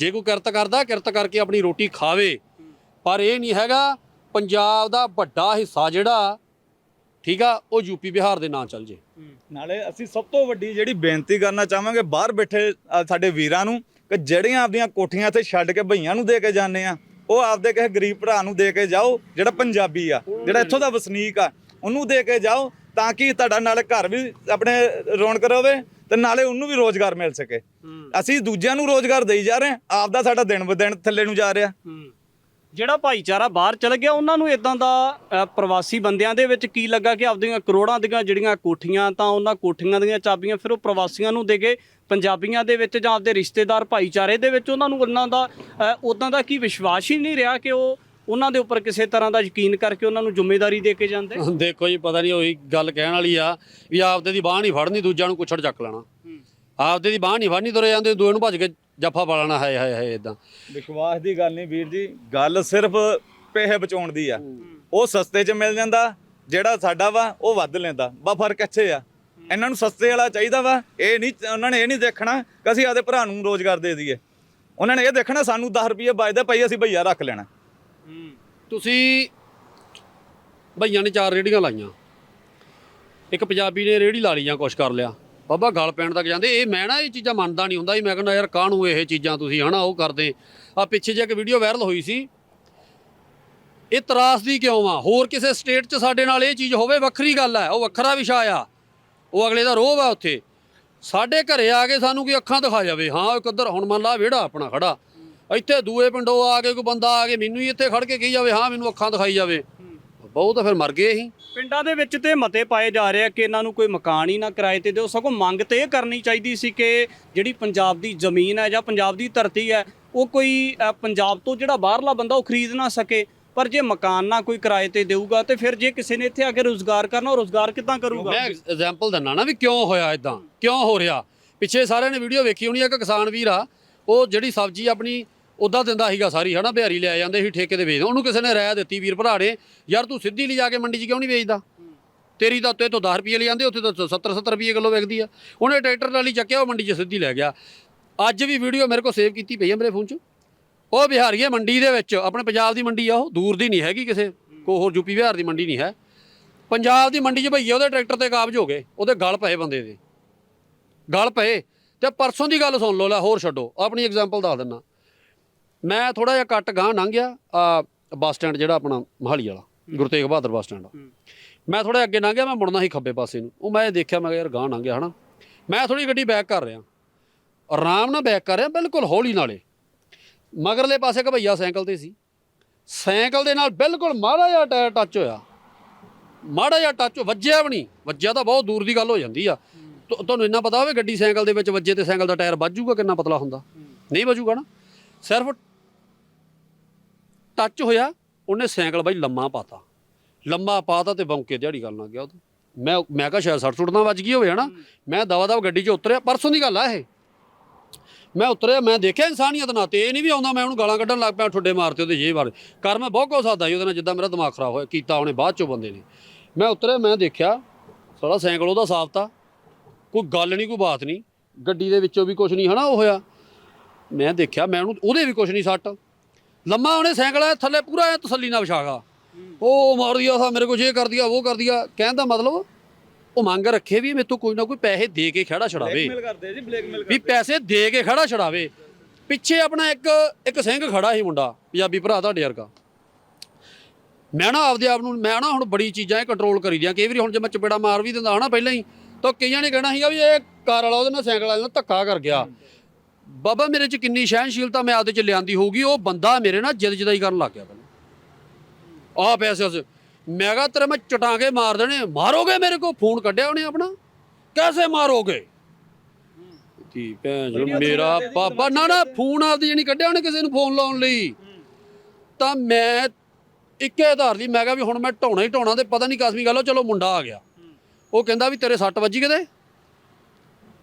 ਜੇ ਕੋਈ ਕਿਰਤ ਕਰਦਾ, ਕਿਰਤ ਕਰਕੇ ਆਪਣੀ ਰੋਟੀ ਖਾਵੇ। ਪਰ ਇਹ ਨਹੀਂ ਹੈਗਾ, ਪੰਜਾਬ ਦਾ ਵੱਡਾ ਹਿੱਸਾ ਜਿਹੜਾ, ਠੀਕ ਆ, ਉਹ ਯੂਪੀ ਬਿਹਾਰ ਦੇ ਨਾਂ ਚੱਲ ਜੇ। ਨਾਲੇ ਅਸੀਂ ਸਭ ਤੋਂ ਵੱਡੀ ਜਿਹੜੀ ਬੇਨਤੀ ਕਰਨਾ ਚਾਹਾਂਗੇ, ਬਾਹਰ ਬੈਠੇ ਸਾਡੇ ਵੀਰਾਂ ਨੂੰ, ਕਿ ਜਿਹੜੀਆਂ ਆਪਦੀਆਂ ਕੋਠੀਆਂ ਇੱਥੇ ਛੱਡ ਕੇ ਭਈਆਂ ਨੂੰ ਦੇ ਕੇ ਜਾਂਦੇ ਆ, ਉਹ ਆਪਦੇ ਕਿਸੇ ਗਰੀਬ ਭਰਾ ਨੂੰ ਦੇ ਕੇ ਜਾਓ, ਜਿਹੜਾ ਪੰਜਾਬੀ ਆ, ਜਿਹੜਾ ਇੱਥੋਂ ਦਾ ਵਸਨੀਕ ਆ, ਉਹਨੂੰ ਦੇ ਕੇ ਜਾਓ, ਤਾਂ ਕਿ ਤੁਹਾਡਾ ਨਾਲੇ ਘਰ ਵੀ ਆਪਣੇ ਰੌਣਕ ਰਹੇ ਤੇ ਨਾਲੇ ਉਹਨੂੰ ਵੀ ਰੋਜ਼ਗਾਰ ਮਿਲ ਸਕੇ। ਅਸੀਂ ਦੂਜਿਆਂ ਨੂੰ ਰੋਜ਼ਗਾਰ ਦੇਈ ਜਾ ਰਹੇ ਹਾਂ ਆਪਦਾ ਸਾਡਾ ਦਿਨ ਬ ਦਿਨ ਥੱਲੇ ਨੂੰ ਜਾ ਰਿਹਾ। ਜਿਹੜਾ ਭਾਈਚਾਰਾ ਬਾਹਰ ਚਲ ਗਿਆ ਉਹਨਾਂ ਨੂੰ ਇਦਾਂ ਦਾ ਪ੍ਰਵਾਸੀ ਬੰਦਿਆਂ ਦੇ ਵਿੱਚ ਕੀ ਲੱਗਾ ਕਿ ਆਪਦੀਆਂ ਕਰੋੜਾਂ ਦੀਆਂ ਜਿਹੜੀਆਂ ਕੋਠੀਆਂ ਤਾਂ ਉਹਨਾਂ ਕੋਠੀਆਂ ਦੀਆਂ ਚਾਬੀਆਂ ਫਿਰ ਉਹ ਪ੍ਰਵਾਸੀਆਂ ਨੂੰ ਦੇ ਕੇ ਪੰਜਾਬੀਆਂ ਦੇ ਵਿੱਚ ਜਾਂ ਆਪਦੇ ਰਿਸ਼ਤੇਦਾਰ ਭਾਈਚਾਰੇ ਦੇ ਵਿੱਚ ਉਹਨਾਂ ਨੂੰ ਉਹਨਾਂ ਦਾ ਉਦਾਂ ਦਾ ਕੀ ਵਿਸ਼ਵਾਸ ਹੀ ਨਹੀਂ ਰਿਹਾ ਕਿ ਉਹ ਉਹਨਾਂ ਦੇ ਉੱਪਰ ਕਿਸੇ ਤਰ੍ਹਾਂ ਦਾ ਯਕੀਨ ਕਰਕੇ ਉਹਨਾਂ ਨੂੰ ਜ਼ਿੰਮੇਵਾਰੀ ਦੇ ਕੇ ਜਾਂਦੇ? ਦੇਖੋ ਜੀ ਪਤਾ ਨਹੀਂ ਉਹੀ ਗੱਲ ਕਹਿਣ ਵਾਲੀ ਆ ਵੀ ਆਪਦੇ ਦੀ ਬਾਹ ਨਹੀਂ ਫੜਨੀ ਦੂਜਿਆਂ ਨੂੰ ਕੁਛੜ ਚੱਕ ਲੈਣਾ। ਆਪਦੇ ਦੀ ਬਾਹ ਨਹੀਂ ਫੜਨੀ ਤੁਰੇ ਜਾਂਦੇ ਦੂਏ ਨੂੰ ਭੱਜ ਕੇ ਜੱਫਾ ਪਾ ਲੈਣਾ ਹਾਏ ਹਾਏ ਹਾਏ ਇਦਾਂ ਵਿਸ਼ਵਾਸ ਦੀ ਗੱਲ ਨਹੀਂ ਵੀਰ ਜੀ ਗੱਲ ਸਿਰਫ ਪੈਸੇ ਬਚਾਉਣ ਦੀ ਆ। ਉਹ ਸਸਤੇ 'ਚ ਮਿਲ ਜਾਂਦਾ ਜਿਹੜਾ ਸਾਡਾ ਵਾ ਉਹ ਵੱਧ ਲੈਂਦਾ। ਬਾ ਫ਼ਰਕ ਇੱਥੇ ਆ। ਇਹਨਾਂ ਨੂੰ ਸਸਤੇ ਵਾਲਾ ਚਾਹੀਦਾ ਵਾ ਇਹ ਨਹੀਂ ਉਹਨਾਂ ਨੇ ਇਹ ਨਹੀਂ ਦੇਖਣਾ ਕਿ ਅਸੀਂ ਆਦੇ ਭਰਾ ਨੂੰ ਰੋਜ਼ਗਾਰ ਦੇ ਦਈਏ। ਉਹਨਾਂ ਨੇ ਇਹ ਦੇਖਣਾ ਸਾਨੂੰ 10 ਰੁਪਏ ਬਚਦਾ ਪਈ ਅਸੀਂ ਭਈਆ ਰੱਖ ਲੈਣਾ। ਤੁਸੀਂ ਭਈਆਂ ਨੇ ਚਾਰ ਰੇੜੀਆਂ ਲਾਈਆਂ। ਇੱਕ ਪੰਜਾਬੀ ਨੇ ਰੇੜੀ ਲਾ ਲਈ ਜਾਂ ਕੁਛ ਕਰ ਲਿਆ। ਬਾਬਾ ਗਲ ਪੈਣ ਤੱਕ ਜਾਂਦੇ, ਇਹ ਮੈਂ ਨਾ ਇਹ ਚੀਜ਼ਾਂ ਮੰਨਦਾ ਨਹੀਂ ਹੁੰਦਾ। ਵੀ ਮੈਂ ਕਹਿੰਦਾ, ਯਾਰ, ਕਾਹਨੂੰ ਇਹ ਚੀਜ਼ਾਂ ਤੁਸੀਂ ਹਨਾ, ਉਹ ਕਰਦੇ? ਆ ਪਿੱਛੇ ਜੇ ਇੱਕ ਵੀਡੀਓ ਵਾਇਰਲ ਹੋਈ ਸੀ। ਇਹ ਤਰਾਸਦੀ ਕਿਉਂ ਆ? ਹੋਰ ਕਿਸੇ ਸਟੇਟ 'ਚ ਸਾਡੇ ਨਾਲ ਇਹ ਚੀਜ਼ ਹੋਵੇ, ਵੱਖਰੀ ਗੱਲ ਹੈ ਉਹ ਵੱਖਰਾ ਵਿਸ਼ਾ ਆ। ਉਹ ਅਗਲੇ ਦਾ ਰੋਹ ਆ ਉੱਥੇ। ਸਾਡੇ ਘਰੇ ਆ ਕੇ ਸਾਨੂੰ ਕੋਈ ਅੱਖਾਂ ਦਿਖਾ ਜਾਵੇ। ਹਾਂ, ਇੱਕ ਉੱਧਰ ਹੁਣ ਮੰਨ ਲਾ ਵਿਹੜਾ ਆਪਣਾ ਖੜਾ। ਇੱਥੇ ਦੂਏ ਪਿੰਡੋਂ ਆ ਕੇ ਕੋਈ ਬੰਦਾ ਆ ਕੇ ਮੈਨੂੰ ਹੀ ਇੱਥੇ ਖੜ ਕੇ ਕਹੀ ਜਾਵੇ ਹਾਂ ਮੈਨੂੰ ਅੱਖਾਂ ਦਿਖਾਈ ਜਾਵੇ। ਬਹੁਤ ਤਾਂ ਫਿਰ ਮਰ ਗਏ ਅਸੀਂ। ਪਿੰਡਾਂ ਦੇ ਵਿੱਚ ਤੇ ਮਤੇ ਪਾਏ ਜਾ ਰਹੇ ਆ ਕਿ ਇਹਨਾਂ ਨੂੰ ਕੋਈ ਮਕਾਨ ਹੀ ਨਾ ਕਿਰਾਏ ਤੇ ਦਿਓ। ਸਗੋਂ ਮੰਗ ਤੇ ਇਹ ਕਰਨੀ ਚਾਹੀਦੀ ਸੀ ਕਿ ਜਿਹੜੀ ਪੰਜਾਬ ਦੀ ਜ਼ਮੀਨ ਹੈ ਜਾਂ ਪੰਜਾਬ ਦੀ ਧਰਤੀ ਹੈ ਉਹ ਕੋਈ ਪੰਜਾਬ ਤੋਂ ਜਿਹੜਾ ਬਾਹਰਲਾ ਬੰਦਾ ਉਹ ਖਰੀਦ ਨਾ ਸਕੇ। ਪਰ ਜੇ ਮਕਾਨ ਨਾ ਕੋਈ ਕਿਰਾਏ ਤੇ ਦੇਊਗਾ ਤੇ ਫਿਰ ਜੇ ਕਿਸੇ ਨੇ ਇੱਥੇ ਆ ਕੇ ਰੋਜ਼ਗਾਰ ਕਰਨਾ ਉਹ ਰੋਜ਼ਗਾਰ ਕਿੱਦਾਂ ਕਰੂਗਾ? ਮੈਂ ਐਗਜ਼ਾਮਪਲ ਦਿੰਨਾ ਨਾ ਵੀ ਕਿਉਂ ਹੋਇਆ ਇਦਾਂ ਕਿਉਂ ਹੋ ਰਿਹਾ? ਪਿੱਛੇ ਸਾਰਿਆਂ ਨੇ ਵੀਡੀਓ ਵੇਖੀ ਹੋਣੀ ਆ ਇੱਕ ਕਿਸਾਨ ਵੀਰ ਆ ਉਹ ਜਿਹੜੀ ਸਬਜ਼ੀ ਆਪਣੀ ਉਦਾਂ ਦਿੰਦਾ ਸੀਗਾ ਸਾਰੀ, ਹਨਾ, ਬਿਹਾਰੀ ਲੈ ਜਾਂਦੇ ਸੀ, ਠੇਕੇ ਤੇ ਵੇਚਦੇ। ਉਹਨੂੰ ਕਿਸੇ ਨੇ ਰਾਇ ਦਿੱਤੀ, ਵੀਰ ਭਰਾ ਨੇ, ਯਾਰ ਤੂੰ ਸਿੱਧੀ ਲਿਜਾ ਕੇ ਮੰਡੀ 'ਚ ਕਿਉਂ ਨਹੀਂ ਵੇਚਦਾ? ਤੇਰੀ ਤਾਂ ਉੱਤੇ ਤੋਂ 10 ਰੁਪਏ ਲੈ ਜਾਂਦੇ, ਉੱਥੇ ਤਾਂ 70 70 ਰੁਪਏ ਕਿਲੋ ਵਿਕਦੀ ਆ। ਉਹਨੇ ਟਰੈਕਟਰ ਨਾਲ ਹੀ ਚੱਕਿਆ, ਉਹ ਮੰਡੀ 'ਚ ਸਿੱਧੀ ਲੈ ਗਿਆ। ਅੱਜ ਵੀ ਵੀਡੀਓ ਮੇਰੇ ਕੋਲ ਸੇਵ ਕੀਤੀ ਪਈ ਆ ਮੇਰੇ ਫੋਨ 'ਚ। ਉਹ ਬਿਹਾਰੀਏ ਮੰਡੀ ਦੇ ਵਿੱਚ, ਆਪਣੇ ਪੰਜਾਬ ਦੀ ਮੰਡੀ ਆ ਉਹ, ਦੂਰ ਦੀ ਨਹੀਂ ਹੈਗੀ ਕਿਸੇ ਕੋ ਹੋਰ ਯੂਪੀ ਬਿਹਾਰ ਦੀ ਮੰਡੀ ਨਹੀਂ ਹੈ। ਪੰਜਾਬ ਦੀ ਮੰਡੀ 'ਚ ਭਈਏ ਉਹਦੇ ਟਰੈਕਟਰ ਤੇ ਕਾਬਜ ਹੋ ਗਏ, ਉਹਦੇ ਗਲ ਪਏ ਬੰਦੇ ਦੇ। ਗਲ ਪਏ। ਤੇ ਪਰਸੋਂ ਦੀ ਗੱਲ ਸੁਣ ਲਓ ਲੈ ਹੋਰ ਛੱਡੋ ਆਪਣੀ ਐਗਜ਼ਾਮਪਲ ਦੱਸ ਦਿੰਨਾ। ਮੈਂ ਥੋੜਾ ਜਿਹਾ ਕੱਟ ਗਾਂ ਲੰਘ ਗਿਆ ਆ ਬੱਸ ਸਟੈਂਡ ਜਿਹੜਾ ਆਪਣਾ ਮਹਾਲੀ ਵਾਲਾ ਗੁਰੂ ਤੇਗ ਬਹਾਦਰ ਬੱਸ ਸਟੈਂਡ ਮੈਂ ਥੋੜਾ ਅੱਗੇ ਲੰਘ ਗਿਆ ਮੈਂ ਮੁੜਨਾ ਸੀ ਖੱਬੇ ਪਾਸੇ ਨੂੰ। ਉਹ ਮੈਂ ਦੇਖਿਆ ਮੈਂ ਯਾਰ ਗਾਂ ਲੰਘ ਗਿਆ ਹਨਾ। ਮੈਂ ਥੋੜੀ ਗੱਡੀ ਬੈਕ ਕਰ ਰਿਹਾ। ਆਰਾਮ ਨਾਲ ਬੈਕ ਕਰ ਰਿਹਾ ਬਿਲਕੁਲ ਹੌਲੀ ਨਾਲੇ। ਮਗਰਲੇ ਪਾਸੇ ਭਈਆ ਸਾਈਕਲ ਤੇ ਸੀ। ਸਾਈਕਲ ਦੇ ਨਾਲ ਬਿਲਕੁਲ ਮਾੜਾ ਜਿਹਾ ਟਾਇਰ ਟੱਚ ਹੋਇਆ। ਮਾੜਾ ਜਿਹਾ ਟੱਚ ਵੱਜਿਆ ਵੀ ਨਹੀਂ। ਵੱਜਿਆ ਤਾਂ ਬਹੁਤ ਦੂਰ ਦੀ ਗੱਲ ਹੋ ਜਾਂਦੀ ਆ। ਤੁ- ਤੁਹਾਨੂੰ ਇੰਨਾ ਪਤਾ ਹੋਵੇ ਗੱਡੀ ਸਾਈਕਲ ਦੇ ਵਿੱਚ ਵੱਜੇ ਤੇ ਸਾਈਕਲ ਦਾ ਟਾਇਰ ਵੱਜ ਵੱਜੂਗਾ ਕਿੰਨਾ ਪਤਲਾ ਹੁੰਦਾ? ਨਹੀਂ ਵੱਜੂਗਾ ਨਾ। ਸਿਰਫ ਟੱਚ ਹੋਇਆ, ਉਹਨੇ ਸਾਈਕਲ ਬਾਈ ਲੰਮਾ ਪਾਤਾ। ਲੰਮਾ ਪਾਤਾ ਤੇ ਬੌਂਕੇ ਦਿਹਾੜੀ ਗੱਲ ਨਾ ਗਿਆ ਉਹ ਮੈਂ ਮੈਂ ਕਿਹਾ ਸ਼ਾਇਦ ਸੱਟ ਸੁੱਟ ਨਾ ਵੱਜ ਗਈ ਹੋਵੇ, ਹਨਾ? ਮੈਂ ਦਵਾ ਦਵ ਗੱਡੀ 'ਚ ਉਤਰਿਆ, ਪਰਸੋਂ ਦੀ ਗੱਲ ਆ ਇਹ। ਮੈਂ ਉਤਰਿਆ, ਮੈਂ ਦੇਖਿਆ ਇਨਸਾਨੀਅਤ ਨਾਲ, ਤੇ ਇਹ ਨਹੀਂ ਵੀ ਆਉਂਦਾ, ਮੈਂ ਉਹਨੂੰ ਗਾਲਾਂ ਕੱਢਣ ਲੱਗ ਪਿਆ, ਠੁੱਡੇ ਮਾਰਤੇ ਉਹਦੇ ਜੇ ਵਾਰ ਕਰ ਮੈਂ ਬਹੁਤ ਕੁਛ ਸਕਦਾ ਸੀ ਉਹਦੇ ਨਾਲ, ਜਿੱਦਾਂ ਮੇਰਾ ਦਿਮਾਗ ਖਰਾਬ ਹੋਇਆ, ਕੀਤਾ ਉਹਨੇ ਬਾਅਦ ਚੋਂ ਬੰਦੇ ਨੇ। ਮੈਂ ਉਤਰਿਆ, ਮੈਂ ਦੇਖਿਆ, ਸਾਲਾ ਸਾਈਕਲ ਉਹਦਾ ਸਾਫ਼ ਤਾ। ਕੋਈ ਗੱਲ ਨਹੀਂ ਕੋਈ ਬਾਤ ਨਹੀਂ। ਗੱਡੀ ਦੇ ਵਿੱਚੋਂ ਵੀ ਕੁਝ ਨਹੀਂ ਹਨਾ ਉਹ ਹੋਇਆ। ਮੈਂ ਦੇਖਿਆ ਮੈਂ ਉਹਨੂੰ ਉਹਦੇ ਵੀ ਕੁਝ ਨਹੀਂ ਸੱਟ। ਲੰਮਾ ਉਹਨੇ ਸਾਈਕਲ ਐ ਥੱਲੇ ਪੂਰਾ ਐਂ ਤਸੱਲੀ ਨਾਲ ਵਿਛਾਗਾ। ਉਹ ਮਾਰ ਦਿਆ ਸਾ ਮੇਰੇ ਕੋਲ ਇਹ ਕਰ ਦਿਆ ਉਹ ਕਰ ਦਿਆ ਕਹਿਣ ਦਾ ਮਤਲਬ ਉਹ ਮੰਗ ਰੱਖੇ ਵੀ ਮੇਰੇ ਤੋਂ ਕੋਈ ਨਾ ਕੋਈ ਪੈਸੇ ਦੇ ਕੇ ਖੜਾ ਛੜਾਵੇ ਕਰਦੇ ਜੀ ਬਲੈਕਮੇਲ ਵੀ ਪੈਸੇ ਦੇ ਕੇ ਖੜਾ ਛੜਾਵੇ ਪਿੱਛੇ ਆਪਣਾ ਇੱਕ ਇੱਕ ਸਿੰਘ ਖੜਾ ਸੀ ਮੁੰਡਾ ਪੰਜਾਬੀ ਭਰਾ ਤੁਹਾਡੇ ਵਰਗਾ। ਮੈਂ ਨਾ ਆਪਦੇ ਆਪ ਨੂੰ ਮੈਂ ਨਾ ਹੁਣ ਬੜੀ ਚੀਜ਼ਾਂ ਇਹ ਕੰਟਰੋਲ ਕਰੀ ਦੀਆਂ। ਕਈ ਵਾਰੀ ਹੁਣ ਜੇ ਮੈਂ ਚਪੇੜਾ ਮਾਰ ਵੀ ਦਿੰਦਾ ਹਨਾ ਪਹਿਲਾਂ ਹੀ ਤਾਂ ਕਈਆਂ ਨੇ ਕਹਿਣਾ ਸੀਗਾ ਵੀ ਇਹ ਕਾਰ ਵਾਲਾ ਉਹਦੇ ਨਾਲ ਸਾਈਕਲ ਵਾਲੇ ਨਾਲ ਧੱਕਾ ਕਰ ਗਿਆ। ਬਾਬਾ ਮੇਰੇ 'ਚ ਕਿੰਨੀ ਸਹਿਨਸ਼ੀਲਤਾ ਮੈਂ ਆਪਦੇ 'ਚ ਲਿਆਂਦੀ ਹੋਊਗੀ ਉਹ ਬੰਦਾ ਮੇਰੇ ਨਾਲ ਜਿੱਦ ਜਦਾਈ ਕਰਨ ਲੱਗ ਗਿਆ ਪਹਿਲਾਂ। ਆਹ ਪੈਸੇ ਉਸ ਮੈਂ ਕਿਹਾ ਤੇਰੇ ਮੈਂ ਚਟਾਂਗੇ ਮਾਰ ਦੇਣੇ ਮਾਰੋਗੇ ਮੇਰੇ ਕੋ ਫੋਨ ਕੱਢਿਆ ਉਹਨੇ ਆਪਣਾ? ਕੈਸੇ ਮਾਰੋਗੇ? ਕੀ ਭੈਣ ਮੇਰਾ ਬਾਬਾ ਨਾ ਨਾ ਫੋਨ ਆਪਦੀ ਜਣੀ ਕੱਢਿਆ ਉਹਨੇ ਕਿਸੇ ਨੂੰ ਫੋਨ ਲਾਉਣ ਲਈ। ਤਾਂ ਮੈਂ ਇੱਕੇ ਆਧਾਰ ਦੀ ਮੈਂ ਕਿਹਾ ਵੀ ਹੁਣ ਮੈਂ ਢਾਉਣਾ ਹੀ ਢਾਉਣਾ ਤੇ ਪਤਾ ਨਹੀਂ ਕਸਮੀ ਗੱਲ ਉਹ ਚਲੋ ਮੁੰਡਾ ਆ ਗਿਆ। ਉਹ ਕਹਿੰਦਾ ਵੀ ਤੇਰੇ ਸੱਟ ਵੱਜੀ ਕਿਤੇ?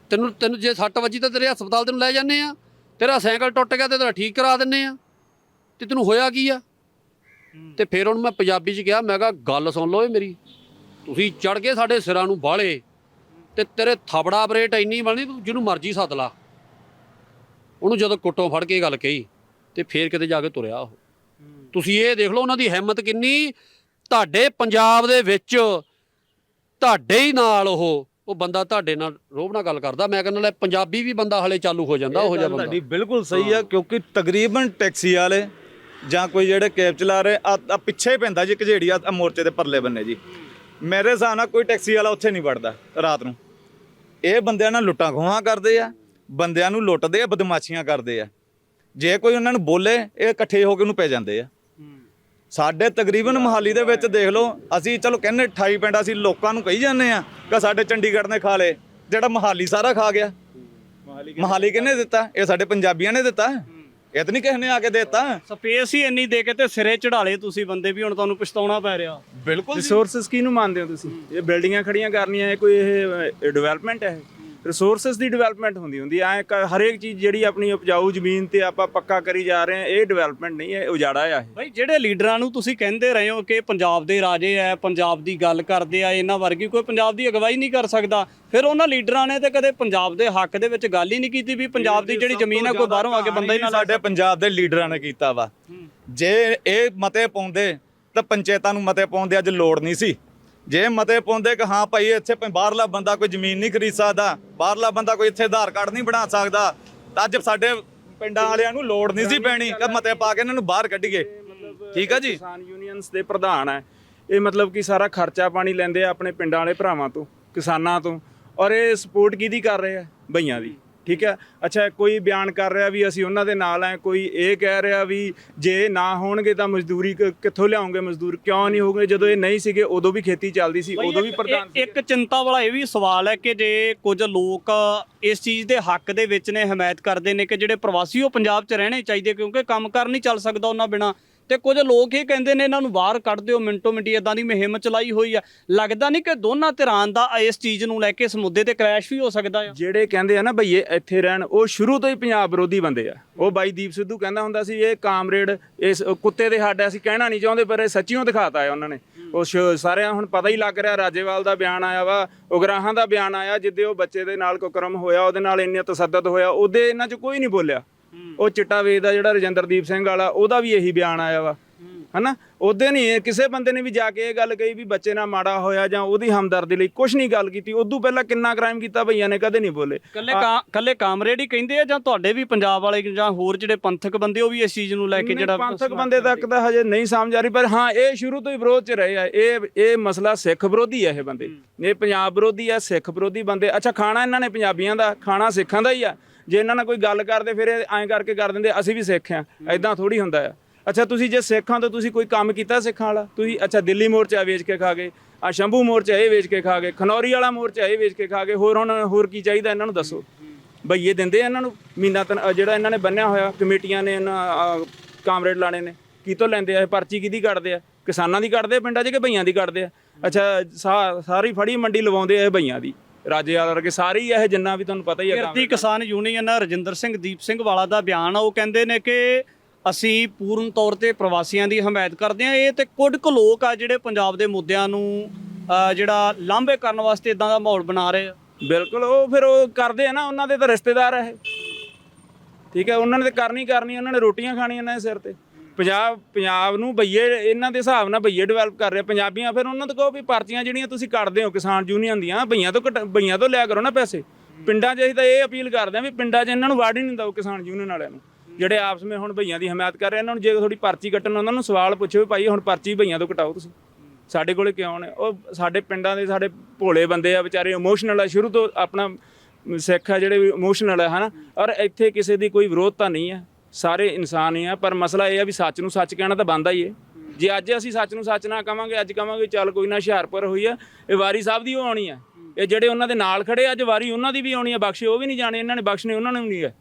ਤੈਨੂੰ ਤੈਨੂੰ ਜੇ ਸੱਟ ਵੱਜੀ ਤਾਂ ਤੇਰੇ ਹਸਪਤਾਲ ਤੈਨੂੰ ਲੈ ਜਾਂਦੇ ਆ। ਤੇਰਾ ਸਾਈਕਲ ਟੁੱਟ ਗਿਆ ਤੇ ਤੇਰਾ ਠੀਕ ਕਰਾ ਦਿੰਨੇ ਆ। ਤੇ ਤੈਨੂੰ ਹੋਇਆ ਕੀ ਆ? ਤੇ ਫਿਰ ਉਹਨੂੰ ਮੈਂ ਪੰਜਾਬੀ 'ਚ ਕਿਹਾ, ਮੈਂ ਕਿਹਾ, ਗੱਲ ਸੁਣ ਲਓ ਇਹ ਮੇਰੀ। ਤੁਸੀਂ ਚੜ ਕੇ ਸਾਡੇ ਸਿਰਾਂ ਨੂੰ ਬਾਲੇ ਤੇ ਤੇਰੇ ਥਬੜਾ ਬਰੇਟ ਇੰਨੀ ਬਣਨੀ ਤੂੰ ਜਿਹਨੂੰ ਮਰਜ਼ੀ ਸੱਦ ਲਾ। ਉਹਨੂੰ ਜਦੋਂ ਕੁੱਟੋਂ ਫੜ ਕੇ ਗੱਲ ਕਹੀ, ਤੇ ਫੇਰ ਕਿਤੇ ਜਾ ਕੇ ਤੁਰਿਆ ਉਹ। ਤੁਸੀਂ ਇਹ ਦੇਖ ਲਓ ਉਹਨਾਂ ਦੀ ਹਿੰਮਤ ਕਿੰਨੀ। ਤੁਹਾਡੇ ਪੰਜਾਬ ਦੇ ਵਿੱਚ ਤੁਹਾਡੇ ਹੀ ਨਾਲ ਉਹ ਉਹ ਬੰਦਾ ਤੁਹਾਡੇ ਨਾਲ ਰੋਬ ਨਾਲ ਗੱਲ ਕਰਦਾ ਮੈਂ ਕਹਿੰਦਾ ਲੈ ਪੰਜਾਬੀ ਵੀ ਬੰਦਾ ਹਲੇ ਚਾਲੂ ਹੋ ਜਾਂਦਾ ਉਹ ਜਿਹਾ ਬੰਦਾ। ਤੁਹਾਡੀ ਬਿਲਕੁਲ ਸਹੀ ਆ ਕਿਉਂਕਿ ਤਕਰੀਬਨ ਟੈਕਸੀ ਵਾਲੇ ਜਾਂ ਕੋਈ ਜਿਹੜੇ ਕੈਬ ਚਲਾ ਰਹੇ ਆ ਆ ਪਿੱਛੇ ਹੀ ਪੈਂਦਾ ਜੀ ਘਜੇੜੀ ਆ ਮੋਰਚੇ ਦੇ ਪਰਲੇ ਬੰਨੇ ਜੀ। ਮੇਰੇ ਹਿਸਾਬ ਨਾਲ ਕੋਈ ਟੈਕਸੀ ਵਾਲਾ ਉੱਥੇ ਨਹੀਂ ਵੜਦਾ ਰਾਤ ਨੂੰ। ਇਹ ਬੰਦਿਆਂ ਨਾਲ ਲੁੱਟਾਂ ਖੋਹਾਂ ਕਰਦੇ ਆ ਬੰਦਿਆਂ ਨੂੰ ਲੁੱਟਦੇ ਆ ਬਦਮਾਸ਼ੀਆਂ ਕਰਦੇ ਆ। ਜੇ ਕੋਈ ਉਹਨਾਂ ਨੂੰ ਬੋਲੇ ਇਹ ਇਕੱਠੇ ਹੋ ਕੇ ਉਹਨੂੰ ਪੈ ਜਾਂਦੇ ਆ। ਸਾਡੇ ਤਕਰੀਬਨ ਮਹਾਲੀ ਦੇ ਵਿੱਚ ਦੇਖ ਲਓ ਅਸੀਂ ਚਲੋ ਕਹਿੰਦੇ 28 ਪਿੰਡ ਅਸੀਂ ਲੋਕਾਂ ਨੂੰ ਕਹੀ ਜਾਂਦੇ ਆ ਕਿ ਸਾਡੇ ਚੰਡੀਗੜ੍ਹ ਨੇ ਖਾ ਲਏ ਜਿਹੜਾ ਮਹਾਲੀ ਸਾਰਾ ਖਾ ਗਿਆ। ਮਹਾਲੀ ਕਿਹਨੇ ਦਿੱਤਾ? ਇਹ ਸਾਡੇ ਪੰਜਾਬੀਆਂ ਨੇ ਦਿੱਤਾ। ਇਹ ਤਾਂ ਨਹੀਂ ਕਿਸੇ ਨੇ ਆ ਕੇ ਦਿੱਤਾ। ਸਪੇਸ ਹੀ ਇੰਨੀ ਦੇ ਕੇ ਤੇ ਸਿਰੇ ਚੜਾਲੇ ਤੁਸੀਂ ਬੰਦੇ ਵੀ ਹੁਣ ਤੁਹਾਨੂੰ ਪਛਤਾਉਣਾ ਪੈ ਰਿਹਾ। ਬਿਲਕੁਲ ਰਿਸੋਰਸਸ ਕਿਹਨੂੰ ਮੰਨਦੇ ਹੋ ਤੁਸੀਂ? ਇਹ ਬਿਲਡਿੰਗਾਂ ਖੜੀਆਂ ਕਰਨੀਆਂ ਇਹ ਕੋਈ ਇਹ ਡਿਵੈਲਪਮੈਂਟ ਹੈ? ਰਿਸੋਰਸਸ ਦੀ ਡਿਵੈਲਪਮੈਂਟ ਹੁੰਦੀ ਹੁੰਦੀ ਐ ਹਰੇਕ ਚੀਜ਼ ਜਿਹੜੀ ਆਪਣੀ ਉਪਜਾਊ ਜ਼ਮੀਨ ਤੇ ਆਪਾਂ ਪੱਕਾ ਕਰੀ ਜਾ ਰਹੇ ਹਾਂ ਇਹ ਡਿਵੈਲਪਮੈਂਟ ਨਹੀਂ ਹੈ ਉਜਾੜਾ ਆ ਇਹ। ਭਾਈ ਜਿਹੜੇ ਲੀਡਰਾਂ ਨੂੰ ਤੁਸੀਂ ਕਹਿੰਦੇ ਰਹੇ ਹੋ ਕਿ ਪੰਜਾਬ ਦੇ ਰਾਜੇ ਐ ਪੰਜਾਬ ਦੀ ਗੱਲ ਕਰਦੇ ਆ ਇਹਨਾਂ ਵਰਗੀ ਕੋਈ ਪੰਜਾਬ ਦੀ ਅਗਵਾਈ ਨਹੀਂ ਕਰ ਸਕਦਾ ਫਿਰ ਉਹਨਾਂ ਲੀਡਰਾਂ ਨੇ ਤੇ ਕਦੇ ਪੰਜਾਬ ਦੇ ਹੱਕ ਦੇ ਵਿੱਚ ਗੱਲ ਹੀ ਨਹੀਂ ਕੀਤੀ ਵੀ ਪੰਜਾਬ ਦੀ ਜਿਹੜੀ ਜ਼ਮੀਨ ਹੈ ਕੋਈ ਬਾਹਰੋਂ ਆ ਕੇ ਬੰਦਾ ਹੀ ਨਾ ਸਾਡੇ ਪੰਜਾਬ ਦੇ ਲੀਡਰਾਂ ਨੇ ਕੀਤਾ ਵਾ। ਜੇ ਇਹ ਮਤੇ ਪਾਉਂਦੇ ਤਾਂ ਪੰਚਾਇਤਾਂ ਨੂੰ ਮਤੇ ਪਾਉਣ ਦੀ ਅੱਜ ਲੋੜ ਨਹੀਂ ਸੀ। ਜੇ ਮਤੇ ਪਾਉਂਦੇ ਕਿ ਹਾਂ ਭਾਈ ਇੱਥੇ ਬਾਹਰਲਾ ਬੰਦਾ ਕੋਈ ਜ਼ਮੀਨ ਨਹੀਂ ਖਰੀਦ ਸਕਦਾ ਬਾਹਰਲਾ ਬੰਦਾ ਕੋਈ ਇੱਥੇ ਆਧਾਰ ਕਾਰਡ ਨਹੀਂ ਬਣਾ ਸਕਦਾ ਤਾਂ ਅੱਜ ਸਾਡੇ ਪਿੰਡਾਂ ਵਾਲਿਆਂ ਨੂੰ ਲੋੜ ਨਹੀਂ ਸੀ ਪੈਣੀ ਕਿ ਮਤੇ ਪਾ ਕੇ ਇਹਨਾਂ ਨੂੰ ਬਾਹਰ ਕੱਢੀਏ। ਠੀਕ ਆ ਜੀ? ਕਿਸਾਨ ਯੂਨੀਅਨਸ ਦੇ ਪ੍ਰਧਾਨ ਹੈ ਇਹ ਮਤਲਬ ਕਿ ਸਾਰਾ ਖਰਚਾ ਪਾਣੀ ਲੈਂਦੇ ਆ ਆਪਣੇ ਪਿੰਡਾਂ ਵਾਲੇ ਭਰਾਵਾਂ ਤੋਂ ਕਿਸਾਨਾਂ ਤੋਂ ਔਰ ਇਹ ਸਪੋਰਟ ਕਿਹਦੀ ਕਰ ਰਹੇ ਆ? ਭਈਆਂ ਦੀ। ਠੀਕ ਹੈ? ਅੱਛਾ, ਕੋਈ ਬਿਆਨ ਕਰ ਰਿਹਾ ਵੀ ਅਸੀਂ ਉਹਨਾਂ ਦੇ ਨਾਲ ਆ ਕੋਈ ਇਹ ਕਹਿ ਰਿਹਾ ਵੀ ਜੇ ਨਾ ਹੋਣਗੇ ਤਾਂ ਮਜ਼ਦੂਰੀ ਕ- ਕਿੱਥੋਂ ਲਿਆਉਂਗੇ ਮਜ਼ਦੂਰ? ਕਿਉਂ ਨਹੀਂ ਹੋਗੇ ਜਦੋਂ ਇਹ ਨਹੀਂ ਸੀਗੇ, ਉਦੋਂ ਵੀ ਖੇਤੀ ਚੱਲਦੀ ਸੀ, ਉਦੋਂ ਵੀ ਪ੍ਰਧਾਨ ਇੱਕ- ਇੱਕ ਚਿੰਤਾ ਵਾਲਾ ਇਹ ਵੀ ਸਵਾਲ ਹੈ ਕਿ ਜੇ ਕੁਝ ਲੋਕ ਇਸ ਚੀਜ਼ ਦੇ ਹੱਕ ਦੇ ਵਿੱਚ ਨੇ, ਹਮਾਇਤ ਕਰਦੇ ਨੇ ਕਿ ਜਿਹੜੇ ਪ੍ਰਵਾਸੀ ਉਹ ਪੰਜਾਬ 'ਚ ਰਹਿਣੇ ਚਾਹੀਦੇ ਕਿਉਂਕਿ ਕੰਮ ਕਰ ਨਹੀਂ ਚੱਲ ਸਕਦਾ ਉਹਨਾਂ ਬਿਨਾ। ਤੇ ਕੁਝ ਲੋਕ ਇਹ ਕਹਿੰਦੇ ਨੇ ਇਹਨਾਂ ਨੂੰ ਬਾਹਰ ਕੱਢ ਦਿਓ, ਮਿੰਟੋ ਮਿੰਟੀ ਇਦਾਂ ਦੀ ਮੁਹਿੰਮ ਚਲਾਈ ਹੋਈ ਆ। ਲੱਗਦਾ ਨਹੀਂ ਕਿ ਦੋਨਾਂ ਧਿਰਾਂ ਦਾ ਇਸ ਚੀਜ਼ ਨੂੰ ਲੈ ਕੇ ਇਸ ਮੁੱਦੇ ਤੇ ਕ੍ਰੈਸ਼ ਵੀ ਹੋ ਸਕਦਾ ਆ। ਜਿਹੜੇ ਕਹਿੰਦੇ ਆ ਨਾ ਭਈਏ ਇੱਥੇ ਰਹਿਣ, ਉਹ ਸ਼ੁਰੂ ਤੋਂ ਹੀ ਪੰਜਾਬ ਵਿਰੋਧੀ ਬੰਦੇ ਆ। ਉਹ ਬਾਈ ਦੀਪ ਸਿੱਧੂ ਕਹਿੰਦਾ ਹੁੰਦਾ ਸੀ, ਇਹ ਕਾਮਰੇਡ, ਇਸ ਕੁੱਤੇ ਦੇ ਹੱਡ ਅਸੀਂ ਕਹਿਣਾ ਨਹੀਂ ਚਾਹੁੰਦੇ, ਪਰ ਇਹ ਸੱਚੀਓ ਦਿਖਾਤਾ ਹੈ ਉਹਨਾਂ ਨੇ। ਉਹ ਸਾਰਿਆਂ ਹੁਣ ਪਤਾ ਹੀ ਲੱਗ ਰਿਹਾ, ਰਾਜੇਵਾਲ ਦਾ ਬਿਆਨ ਆਇਆ ਵਾ, ਉਗਰਾਹਾਂ ਦਾ ਬਿਆਨ ਆਇਆ, ਜਿੱਦੇ ਉਹ ਬੱਚੇ ਦੇ ਨਾਲ ਕੁਕਰਮ ਹੋਇਆ, ਉਹਦੇ ਨਾਲ ਇੰਨੇ ਤਸੱਦਦ ਹੋਇਆ, ਉਹਦੇ ਇਹਨਾਂ 'ਚ ਕੋਈ ਨਹੀਂ ਬੋਲਿਆ। ਉਹ ਚਿੱਟਾ ਵੇਚਦਾ ਜਿਹੜਾ ਰਜਿੰਦਰਦੀਪ ਸਿੰਘ ਵਾਲਾ ਉਹਦਾ ਵੀ ਇਹੀ ਬਿਆਨ ਆਇਆ ਵਾ। ਹਨਾ? ਉਹਦੇ ਨਹੀਂ ਕਿਸੇ ਬੰਦੇ ਨੇ ਵੀ ਜਾ ਕੇ ਇਹ ਗੱਲ ਕਹੀ ਵੀ ਬੱਚੇ ਨਾਲ ਮਾੜਾ ਹੋਇਆ ਜਾਂ ਉਹਦੀ ਹਮਦਰਦੀ ਲਈ ਕੁਝ ਨਹੀਂ ਗੱਲ ਕੀਤੀ ਉਦੋਂ ਪਹਿਲਾਂ ਕਿੰਨਾ ਕ੍ਰਾਈਮ ਕੀਤਾ ਭਈਆਂ ਨੇ ਕਦੇ ਨਹੀਂ ਬੋਲੇ। ਕੱਲੇ ਕੱਲੇ ਕਾਮਰੇਡ ਹੀ ਕਹਿੰਦੇ ਆ ਜਾਂ ਤੁਹਾਡੇ ਵੀ ਪੰਜਾਬ ਵਾਲੇ ਜਾਂ ਹੋਰ ਜਿਹੜੇ ਪੰਥਕ ਬੰਦੇ ਉਹ ਵੀ ਇਸ ਚੀਜ਼ ਨੂੰ ਲੈ ਕੇ ਜਿਹੜਾ ਪੰਥਕ ਬੰਦੇ ਤੱਕ ਤਾਂ ਹਜੇ ਨਹੀਂ ਸਮਝ ਆ ਰਹੀ ਪਰ ਹਾਂ ਇਹ ਸ਼ੁਰੂ ਤੋਂ ਹੀ ਵਿਰੋਧ ਚ ਰਹੇ ਆ। ਇਹ ਇਹ ਮਸਲਾ ਸਿੱਖ ਵਿਰੋਧੀ ਆ ਇਹ ਬੰਦੇ। ਇਹ ਪੰਜਾਬ ਵਿਰੋਧੀ ਆ ਸਿੱਖ ਵਿਰੋਧੀ ਬੰਦੇ। ਅੱਛਾ ਖਾਣਾ ਇਹਨਾਂ ਨੇ ਪੰਜਾਬੀਆਂ ਦਾ ਖਾਣਾ ਸਿੱਖਾਂ ਦਾ ਹੀ ਆ। ਜੇ ਇਹਨਾਂ ਨਾਲ ਕੋਈ ਗੱਲ ਕਰਦੇ, ਫਿਰ ਇਹ ਐਂ ਕਰਕੇ ਕਰ ਦਿੰਦੇ, ਅਸੀਂ ਵੀ ਸਿੱਖ ਆ ਐਦਾਂ ਥੋੜੀ ਹੁੰਦਾ ਆ। ਅੱਛਾ, ਤੁਸੀਂ ਜੇ ਸਿੱਖਾਂ ਤਾਂ ਤੁਸੀਂ ਕੋਈ ਕੰਮ ਕੀਤਾ ਸਿੱਖਾਂ ਵਾਲਾ? ਤੁਸੀਂ, ਅੱਛਾ, ਦਿੱਲੀ ਮੋਰਚਾ ਵੇਚ ਕੇ ਖਾ ਗਏ, ਆ ਸ਼ੰਭੂ ਮੋਰਚਾ ਇਹ ਵੇਚ ਕੇ ਖਾ ਗਏ, ਖਨੌਰੀ ਵਾਲਾ ਮੋਰਚਾ ਇਹ ਵੇਚ ਕੇ ਖਾ ਗਏ, ਹੋਰ ਹੁਣ, ਹੋਰ ਕੀ ਚਾਹੀਦਾ ਇਹਨਾਂ ਨੂੰ ਦੱਸੋ? ਬਈਏ ਦਿੰਦੇ ਆ ਇਹਨਾਂ ਨੂੰ? ਮਹੀਨਾ ਤਨ ਜਿਹੜਾ ਇਹਨਾਂ ਨੇ ਬੰਨਿਆ ਹੋਇਆ, ਕਮੇਟੀਆਂ ਨੇ, ਇਹਨਾਂ ਕਾਮਰੇਡ ਲਾਣੇ ਨੇ, ਕੀ ਤੋਂ ਲੈਂਦੇ ਆ? ਇਹ ਪਰਚੀ ਕਿਹਦੀ ਕੱਢਦੇ ਆ? ਕਿਸਾਨਾਂ ਦੀ ਕੱਢਦੇ ਆ, ਪਿੰਡਾਂ 'ਚ ਕਿ ਬਈਆਂ ਦੀ ਕੱਢਦੇ ਆ? ਅੱਛਾ, ਸਾ- ਸਾਰੀ ਫੜੀ ਮੰਡੀ ਲਵਾਉਂਦੇ ਆ ਇਹ ਬਈਆਂ ਦੀ। ਰਾਜੇ ਵਾਲਾ ਵਰਗੇ ਸਾਰੀ ਇਹ ਜਿੰਨਾ ਵੀ ਤੁਹਾਨੂੰ ਪਤਾ ਹੀ ਹੈ ਕਿਰਤੀ ਕਿਸਾਨ ਯੂਨੀਅਨ ਰਜਿੰਦਰ ਸਿੰਘ ਦੀਪ ਸਿੰਘ ਵਾਲਾ ਦਾ ਬਿਆਨ ਆ ਉਹ ਕਹਿੰਦੇ ਨੇ ਕਿ ਅਸੀਂ ਪੂਰਨ ਤੌਰ ਤੇ ਪ੍ਰਵਾਸੀਆਂ ਦੀ ਹਮਾਇਤ ਕਰਦੇ ਆ ਇਹ ਤੇ ਕੁਝ ਕੁ ਲੋਕ ਆ ਜਿਹੜੇ ਪੰਜਾਬ ਦੇ ਮੁੱਦਿਆਂ ਨੂੰ ਜਿਹੜਾ ਲਾਂਭੇ ਕਰਨ ਵਾਸਤੇ ਇਦਾਂ ਦਾ ਮਾਹੌਲ ਬਣਾ ਰਹੇ ਆ। ਬਿਲਕੁਲ ਉਹ ਫਿਰ ਉਹ ਕਰਦੇ ਆ ਨਾ ਉਹਨਾਂ ਦੇ ਤਾਂ ਰਿਸ਼ਤੇਦਾਰ ਆ ਇਹ। ਠੀਕ ਹੈ ਉਹਨਾਂ ਨੇ ਤਾਂ ਕਰਨੀ ਕਰਨੀ ਉਹਨਾਂ ਨੇ ਰੋਟੀਆਂ ਖਾਣੀਆਂ ਇਹਨਾਂ ਦੇ ਸਿਰ ਤੇ। ਪੰਜਾਬ ਪੰਜਾਬ ਨੂੰ ਬਈਏ, ਇਹਨਾਂ ਦੇ ਹਿਸਾਬ ਨਾਲ ਬਈਏ ਡਿਵੈਲਪ ਕਰ ਰਿਹਾ ਪੰਜਾਬੀਆਂ। ਫਿਰ ਉਹਨਾਂ ਤੋਂ ਕਹੋ ਵੀ ਪਰਚੀਆਂ ਜਿਹੜੀਆਂ ਤੁਸੀਂ ਕੱਢਦੇ ਹੋ ਕਿਸਾਨ ਯੂਨੀਅਨ ਦੀਆਂ, ਬਈਆਂ ਤੋਂ ਘਟ- ਬਈਆਂ ਤੋਂ ਲਿਆ ਕਰੋ ਨਾ ਪੈਸੇ। ਪਿੰਡਾਂ 'ਚ ਅਸੀਂ ਤਾਂ ਇਹ ਅਪੀਲ ਕਰਦੇ ਆ ਵੀ ਪਿੰਡਾਂ 'ਚ ਇਹਨਾਂ ਨੂੰ ਵਾੜ ਹੀ ਨਹੀਂ ਦਿਓ ਕਿਸਾਨ ਯੂਨੀਅਨ ਵਾਲਿਆਂ ਨੂੰ। ਜਿਹੜੇ ਆਪਸ ਵਿੱਚ ਹੁਣ ਬਈਆਂ ਦੀ ਹਮਾਇਤ ਕਰ ਰਹੇ ਇਹਨਾਂ ਨੂੰ ਜੇ ਥੋੜੀ ਪਰਚੀ ਕੱਟਣ, ਉਹਨਾਂ ਨੂੰ ਸਵਾਲ ਪੁੱਛੋ ਵੀ ਭਾਈ ਹੁਣ ਪਰਚੀ ਬਈਆਂ ਤੋਂ ਕਟਾਓ ਤੁਸੀਂ। ਸਾਡੇ ਕੋਲੇ ਕਿਉਂ ਨੇ? ਉਹ ਸਾਡੇ ਪਿੰਡਾਂ ਦੇ ਸਾਡੇ ਭੋਲੇ ਬੰਦੇ ਆ ਵਿਚਾਰੇ ਇਮੋਸ਼ਨਲ ਆ, ਸ਼ੁਰੂ ਤੋਂ ਆਪਣਾ ਸਿੱਖ ਆ ਜਿਹੜੇ ਵੀ ਇਮੋਸ਼ਨਲ ਆ, ਹਨਾ? ਔਰ ਇੱਥੇ ਕਿਸੇ ਦੀ ਕੋਈ ਵਿਰੋਧਤਾ ਨਹੀਂ ਹੈ ਸਾਰੇ ਇਨਸਾਨ ਹੀ ਆ, ਪਰ ਮਸਲਾ ਇਹ ਆ ਵੀ ਸੱਚ ਨੂੰ ਸੱਚ ਕਹਿਣਾ ਤਾਂ ਬੰਦਾ ਹੀ ਹੈ ਜੇ ਅੱਜ ਅਸੀਂ ਸੱਚ ਨੂੰ ਸੱਚ ਨਾ ਕਵਾਂਗੇ, ਅੱਜ ਕਵਾਂਗੇ ਚੱਲ ਕੋਈ ਨਾ ਹੁਸ਼ਿਆਰਪੁਰ ਹੋਈ ਆ, ਇਹ ਵਾਰੀ ਸਾਹਿਬ ਦੀ ਉਹ ਆਉਣੀ ਆ। ਇਹ ਜਿਹੜੇ ਉਹਨਾਂ ਦੇ ਨਾਲ ਖੜੇ ਅੱਜ ਵਾਰੀ ਉਹਨਾਂ ਦੀ ਵੀ ਆਉਣੀ ਆ, ਬਖਸ਼ੇ ਉਹ ਵੀ ਨਹੀਂ ਜਾਣੇ, ਇਹਨਾਂ ਨੇ ਬਖਸ਼ਣੇ ਉਹਨਾਂ ਨੂੰ ਨਹੀਂ ਹੈ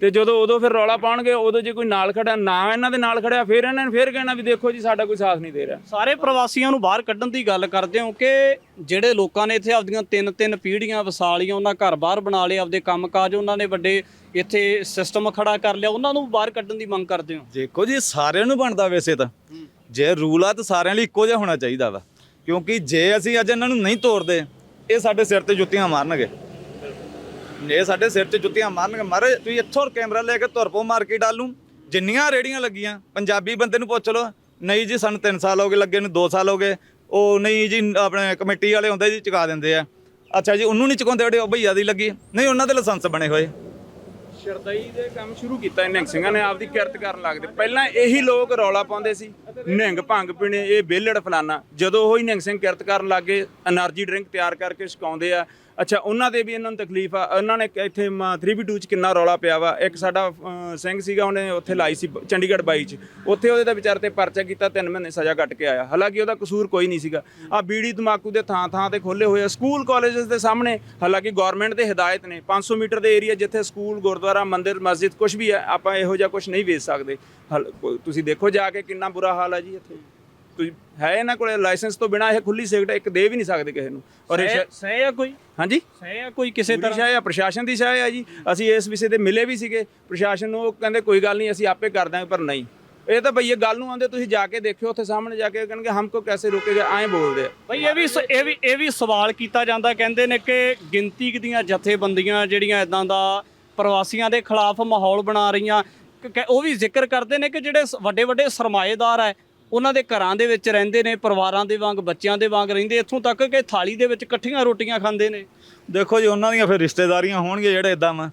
ਤੇ ਜਦੋਂ ਉਦੋਂ ਫਿਰ ਰੌਲਾ ਪਾਉਣਗੇ ਉਦੋਂ ਜੇ ਕੋਈ ਨਾਲ ਖੜਾ ਨਾ ਇਹਨਾਂ ਦੇ ਨਾਲ ਖੜਿਆ ਫਿਰ ਇਹਨਾਂ ਨੇ ਫਿਰ ਕਹਿਣਾ ਵੀ ਦੇਖੋ ਜੀ ਸਾਡਾ ਕੋਈ ਸਾਥ ਨਹੀਂ ਦੇ ਰਿਹਾ। ਸਾਰੇ ਪ੍ਰਵਾਸੀਆਂ ਨੂੰ ਬਾਹਰ ਕੱਢਣ ਦੀ ਗੱਲ ਕਰਦੇ ਹੋ ਕਿ ਜਿਹੜੇ ਲੋਕਾਂ ਨੇ ਇੱਥੇ ਆਪਦੀਆਂ ਤਿੰਨ ਤਿੰਨ ਪੀੜ੍ਹੀਆਂ ਵਸਾ ਲਈਆਂ ਉਹਨਾਂ ਘਰ ਬਾਹਰ ਬਣਾ ਲਏ ਆਪਦੇ ਕੰਮਕਾਜ ਉਹਨਾਂ ਨੇ ਵੱਡੇ ਇੱਥੇ ਸਿਸਟਮ ਖੜਾ ਕਰ ਲਿਆ ਉਹਨਾਂ ਨੂੰ ਬਾਹਰ ਕੱਢਣ ਦੀ ਮੰਗ ਕਰਦੇ ਹੋ? ਦੇਖੋ ਜੀ ਸਾਰਿਆਂ ਨੂੰ ਬਣਦਾ ਵੈਸੇ ਤਾਂ। ਜੇ ਰੂਲ ਆ ਤਾਂ ਸਾਰਿਆਂ ਲਈ ਇੱਕੋ ਜਿਹਾ ਹੋਣਾ ਚਾਹੀਦਾ ਵਾ। ਕਿਉਂਕਿ ਜੇ ਅਸੀਂ ਅੱਜ ਇਹਨਾਂ ਨੂੰ ਨਹੀਂ ਤੋੜਦੇ ਇਹ ਸਾਡੇ ਸਿਰ ਤੇ ਜੁੱਤੀਆਂ ਮਾਰਨਗੇ। ਇਹ ਸਾਡੇ ਸਿਰ 'ਚ ਜੁੱਤੀਆਂ ਮਾਰਨਗੇ। ਮਹਾਰਾਜ ਤੁਸੀਂ ਇੱਥੋਂ ਕੈਮਰਾ ਲੈ ਕੇ ਤੁਰ ਤੁਰਪੋ ਮਾਰਕੀਟ ਆਲੂ ਜਿੰਨੀਆਂ ਰੇੜੀਆਂ ਲੱਗੀਆਂ, ਪੰਜਾਬੀ ਬੰਦੇ ਨੂੰ ਪੁੱਛ ਲਓ, ਨਹੀਂ ਜੀ ਸਾਨੂੰ 3 ਸਾਲ ਹੋ ਗਏ, ਲੱਗੇ ਨੂੰ 2 ਸਾਲ ਹੋ ਗਏ। ਉਹ ਨਹੀਂ ਜੀ, ਆਪਣੇ ਕਮੇਟੀ ਵਾਲੇ ਹੁੰਦੇ ਜੀ, ਚੁਕਾ ਦਿੰਦੇ ਆ। ਅੱਛਾ ਜੀ, ਉਹਨੂੰ ਨਹੀਂ ਚੁਕਾਉਂਦੇ ਉਹ ਭਈਆ ਦੀ ਲੱਗੀ। ਨਹੀਂ, ਉਹਨਾਂ ਦੇ ਲਾਇਸੈਂਸ ਬਣੇ ਹੋਏ। ਸ਼ਰਦਾਈ ਦੇ ਕੰਮ ਸ਼ੁਰੂ ਕੀਤਾ ਨਿਹੰਗ ਸਿੰਘਾਂ ਨੇ ਆਪਦੀ ਕਿਰਤ ਕਰਨ ਲੱਗਦੇ। ਪਹਿਲਾਂ ਇਹੀ ਲੋਕ ਰੌਲਾ ਪਾਉਂਦੇ ਸੀ, ਨਿਹੰਗ ਭੰਗ ਪੀਣੇ, ਇਹ ਬੇਲੜ ਫਲਾਨਾ। ਜਦੋਂ ਉਹ ਹੀ ਨਿਹੰਗ ਸਿੰਘ ਕਿਰਤ ਕਰਨ ਲੱਗੇ એનર્ਜੀ ਡਰਿੰਕ ਤਿਆਰ ਕਰਕੇ ਛਕਾਉਂਦੇ ਆ ਅੱਛਾ ਉਹਨਾਂ ਦੇ ਵੀ ਇਹਨਾਂ ਨੂੰ ਤਕਲੀਫ ਆ। ਉਹਨਾਂ ਨੇ ਇੱਥੇ 3v2 ਚ ਕਿੰਨਾ ਰੌਲਾ ਪਿਆ ਵਾ। ਇੱਕ ਸਾਡਾ ਅਹ, ਸਿੰਘ ਸੀਗਾ ਉਹਨੇ ਉੱਥੇ ਲਾਈ ਸੀ ਚੰਡੀਗੜ੍ਹ ਬਾਈ ਚ। ਉੱਥੇ ਉਹਦੇ ਦਾ ਵਿਚਾਰ ਤੇ ਪਰਚਾ ਕੀਤਾ ਤਿੰਨ ਮਹੀਨੇ ਸਜ਼ਾ ਕੱਟ ਕੇ ਆਇਆ। ਹਾਲਾਂਕਿ ਉਹਦਾ ਕਸੂਰ ਕੋਈ ਨਹੀਂ ਸੀਗਾ। ਆ ਬੀੜੀ ਤਮਾਕੂ ਦੇ ਥਾਂ ਥਾਂ ਤੇ ਖੋਲੇ ਹੋਏ ਆ। ਸਕੂਲ ਕਾਲਜਸ ਦੇ ਸਾਹਮਣੇ ਹਾਲਾਂਕਿ ਗਵਰਨਮੈਂਟ ਦੇ ਹਦਾਇਤ ਨੇ। 500 ਮੀਟਰ ਦੇ ਏਰੀਆ ਜਿੱਥੇ ਸਕੂਲ ਗੁਰਦੁਆਰਾ ਮੰਦਿਰ ਮਸਜਿਦ ਕੁਝ ਵੀ ਹੈ ਆਪਾਂ ਇਹੋ ਜਿਹਾ ਕੁਝ ਨਹੀਂ ਵੇਚ ਸਕਦੇ। ਹਾਲ- ਕੋਈ- ਤੁਸੀਂ ਦੇਖੋ ਜਾ ਕੇ ਕਿੰਨਾ ਬੁਰਾ ਹਾਲ ਹੈ ਜੀ ਇੱਥੇ। ਤੁਸੀਂ ਹੈ ਇਹਨਾਂ ਕੋਲੇ ਲਾਇਸੈਂਸ ਤੋਂ ਬਿਨਾ ਇਹ ਖੁੱਲੀ ਸਿਗਰਟ ਇੱਕ ਦੇ ਵੀ ਨਹੀਂ ਸਕਦੇ ਕਿਸੇ ਨੂੰ। ਔਰ ਇਹ ਸ਼ਾ- ਸਹਿ ਆ ਕੋਈ? ਹਾਂਜੀ? ਸਹਿ ਆ ਕੋਈ ਕਿਸੇ ਤਰ੍ਹਾਂ? ਸ਼ਾਇ ਆ ਪ੍ਰਸ਼ਾਸਨ ਦੀ ਸ਼ਾਇ ਆ ਜੀ। ਅਸੀਂ ਇਸ ਵਿਸ਼ੇ ਤੇ ਮਿਲੇ ਵੀ ਸੀਗੇ। ਪ੍ਰਸ਼ਾਸਨ ਨੂੰ ਉਹ ਕਹਿੰਦੇ ਕੋਈ ਗੱਲ ਨਹੀਂ ਅਸੀਂ ਆਪੇ ਕਰ ਦਾਂਗੇ ਪਰ ਨਹੀਂ। ਇਹ ਤਾਂ ਭਈ ਇਹ ਗੱਲ ਨੂੰ ਆਉਂਦੇ ਤੁਸੀਂ ਜਾ ਕੇ ਦੇਖਿਓ ਉੱਥੇ ਸਾਹਮਣੇ ਜਾ ਕੇ ਕਹਿਣਗੇ ਹਮਕੋ ਕੈਸੇ ਰੋਕੇਗਾ ਐਂ ਬੋਲਦੇ ਆ। ਬਈ ਇਹ ਵੀ ਸ- ਇਹ ਵੀ ਇਹ ਵੀ ਸਵਾਲ ਕੀਤਾ ਜਾਂਦਾ ਕਹਿੰਦੇ ਨੇ ਕਿ ਗਿਣਤੀ ਕੁ ਦੀਆਂ ਜਥੇਬੰਦੀਆਂ ਜਿਹੜੀਆਂ ਇਦਾਂ ਦਾ ਪ੍ਰਵਾਸੀਆਂ ਦੇ ਖਿਲਾਫ ਮਾਹੌਲ ਬਣਾ ਰਹੀਆਂ ਕ- ਕ- ਉਹ ਵੀ ਜ਼ਿਕਰ ਕਰਦੇ ਨੇ ਕਿ ਜਿਹੜੇ ਵੱਡੇ ਵੱਡੇ ਸਰਮਾਏਦਾਰ ਹੈ ਉਹਨਾਂ ਦੇ ਘਰਾਂ ਦੇ ਵਿੱਚ ਰਹਿੰਦੇ ਨੇ ਪਰਿਵਾਰਾਂ ਦੇ ਵਾਂਗ ਬੱਚਿਆਂ ਦੇ ਵਾਂਗ ਰਹਿੰਦੇ। ਇੱਥੋਂ ਤੱਕ ਕਿ ਥਾਲੀ ਦੇ ਵਿੱਚ ਇਕੱਠੀਆਂ ਰੋਟੀਆਂ ਖਾਂਦੇ ਨੇ। ਦੇਖੋ ਜੀ ਉਹਨਾਂ ਦੀਆਂ ਫਿਰ ਰਿਸ਼ਤੇਦਾਰੀਆਂ ਹੋਣਗੀਆਂ ਜਿਹੜੇ ਇਦਾਂ ਵਾ।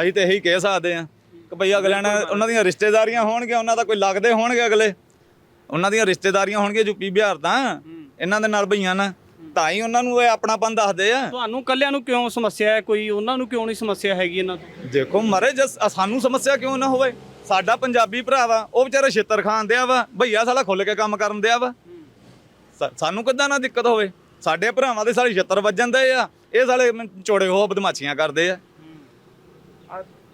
ਅਸੀਂ ਤੇ ਇਹੀ ਕਹਿ ਸਕਦੇ ਆ ਕਿ ਭਈ ਅਗਲਿਆਂ ਨਾਲ ਉਹਨਾਂ ਦੀਆਂ ਰਿਸ਼ਤੇਦਾਰੀਆਂ ਹੋਣਗੀਆਂ ਉਹਨਾਂ ਦਾ ਕੋਈ ਲੱਗਦੇ ਹੋਣਗੇ ਅਗਲੇ? ਉਹਨਾਂ ਦੀਆਂ ਰਿਸ਼ਤੇਦਾਰੀਆਂ ਹੋਣਗੀਆਂ ਯੂਪੀ ਬਿਹਾਰ ਤਾਂ। ਇਹਨਾਂ ਦੇ ਨਾਲ ਭਈਆਂ ਨਾਲ ਤਾਂ ਹੀ ਉਹਨਾਂ ਨੂੰ ਇਹ ਆਪਣਾਪਨ ਦੱਸਦੇ ਆ। ਤੁਹਾਨੂੰ ਕੱਲਿਆਂ ਨੂੰ ਕਿਉਂ ਸਮੱਸਿਆ ਹੈ? ਕੋਈ ਉਹਨਾਂ ਨੂੰ ਕਿਉਂ ਨਹੀਂ ਸਮੱਸਿਆ ਹੈਗੀ ਇਹਨਾਂ ਤੋਂ? ਦੇਖੋ ਮਰੇ ਜਸ ਸਾਨੂੰ ਸਮੱਸਿਆ ਕਿਉਂ ਨਾ ਹੋਵੇ? ਸਾਡਾ ਪੰਜਾਬੀ ਭਰਾ ਵਾ ਉਹ ਵਿਚਾਰਾ ਛਿੱਤਰ ਖਾਣ ਦਿਆ ਵਾ ਭਈਆ ਸਾਲਾ ਖੁੱਲ ਕੇ ਕੰਮ ਕਰਨ ਦਿਆ ਵਾ। ਸਾ- ਸਾਨੂੰ ਕਿੱਦਾਂ ਨਾ ਦਿੱਕਤ ਹੋਵੇ। ਸਾਡੇ ਭਰਾਵਾਂ ਦੇ ਸਾਲੇ ਛਿੱਤਰ ਵੱਜਣ ਦੇ ਆ ਇਹ ਸਾਲੇ ਮ- ਚੋੜੇ ਹੋ ਬਦਮਾਸ਼ੀਆਂ ਕਰਦੇ ਆ।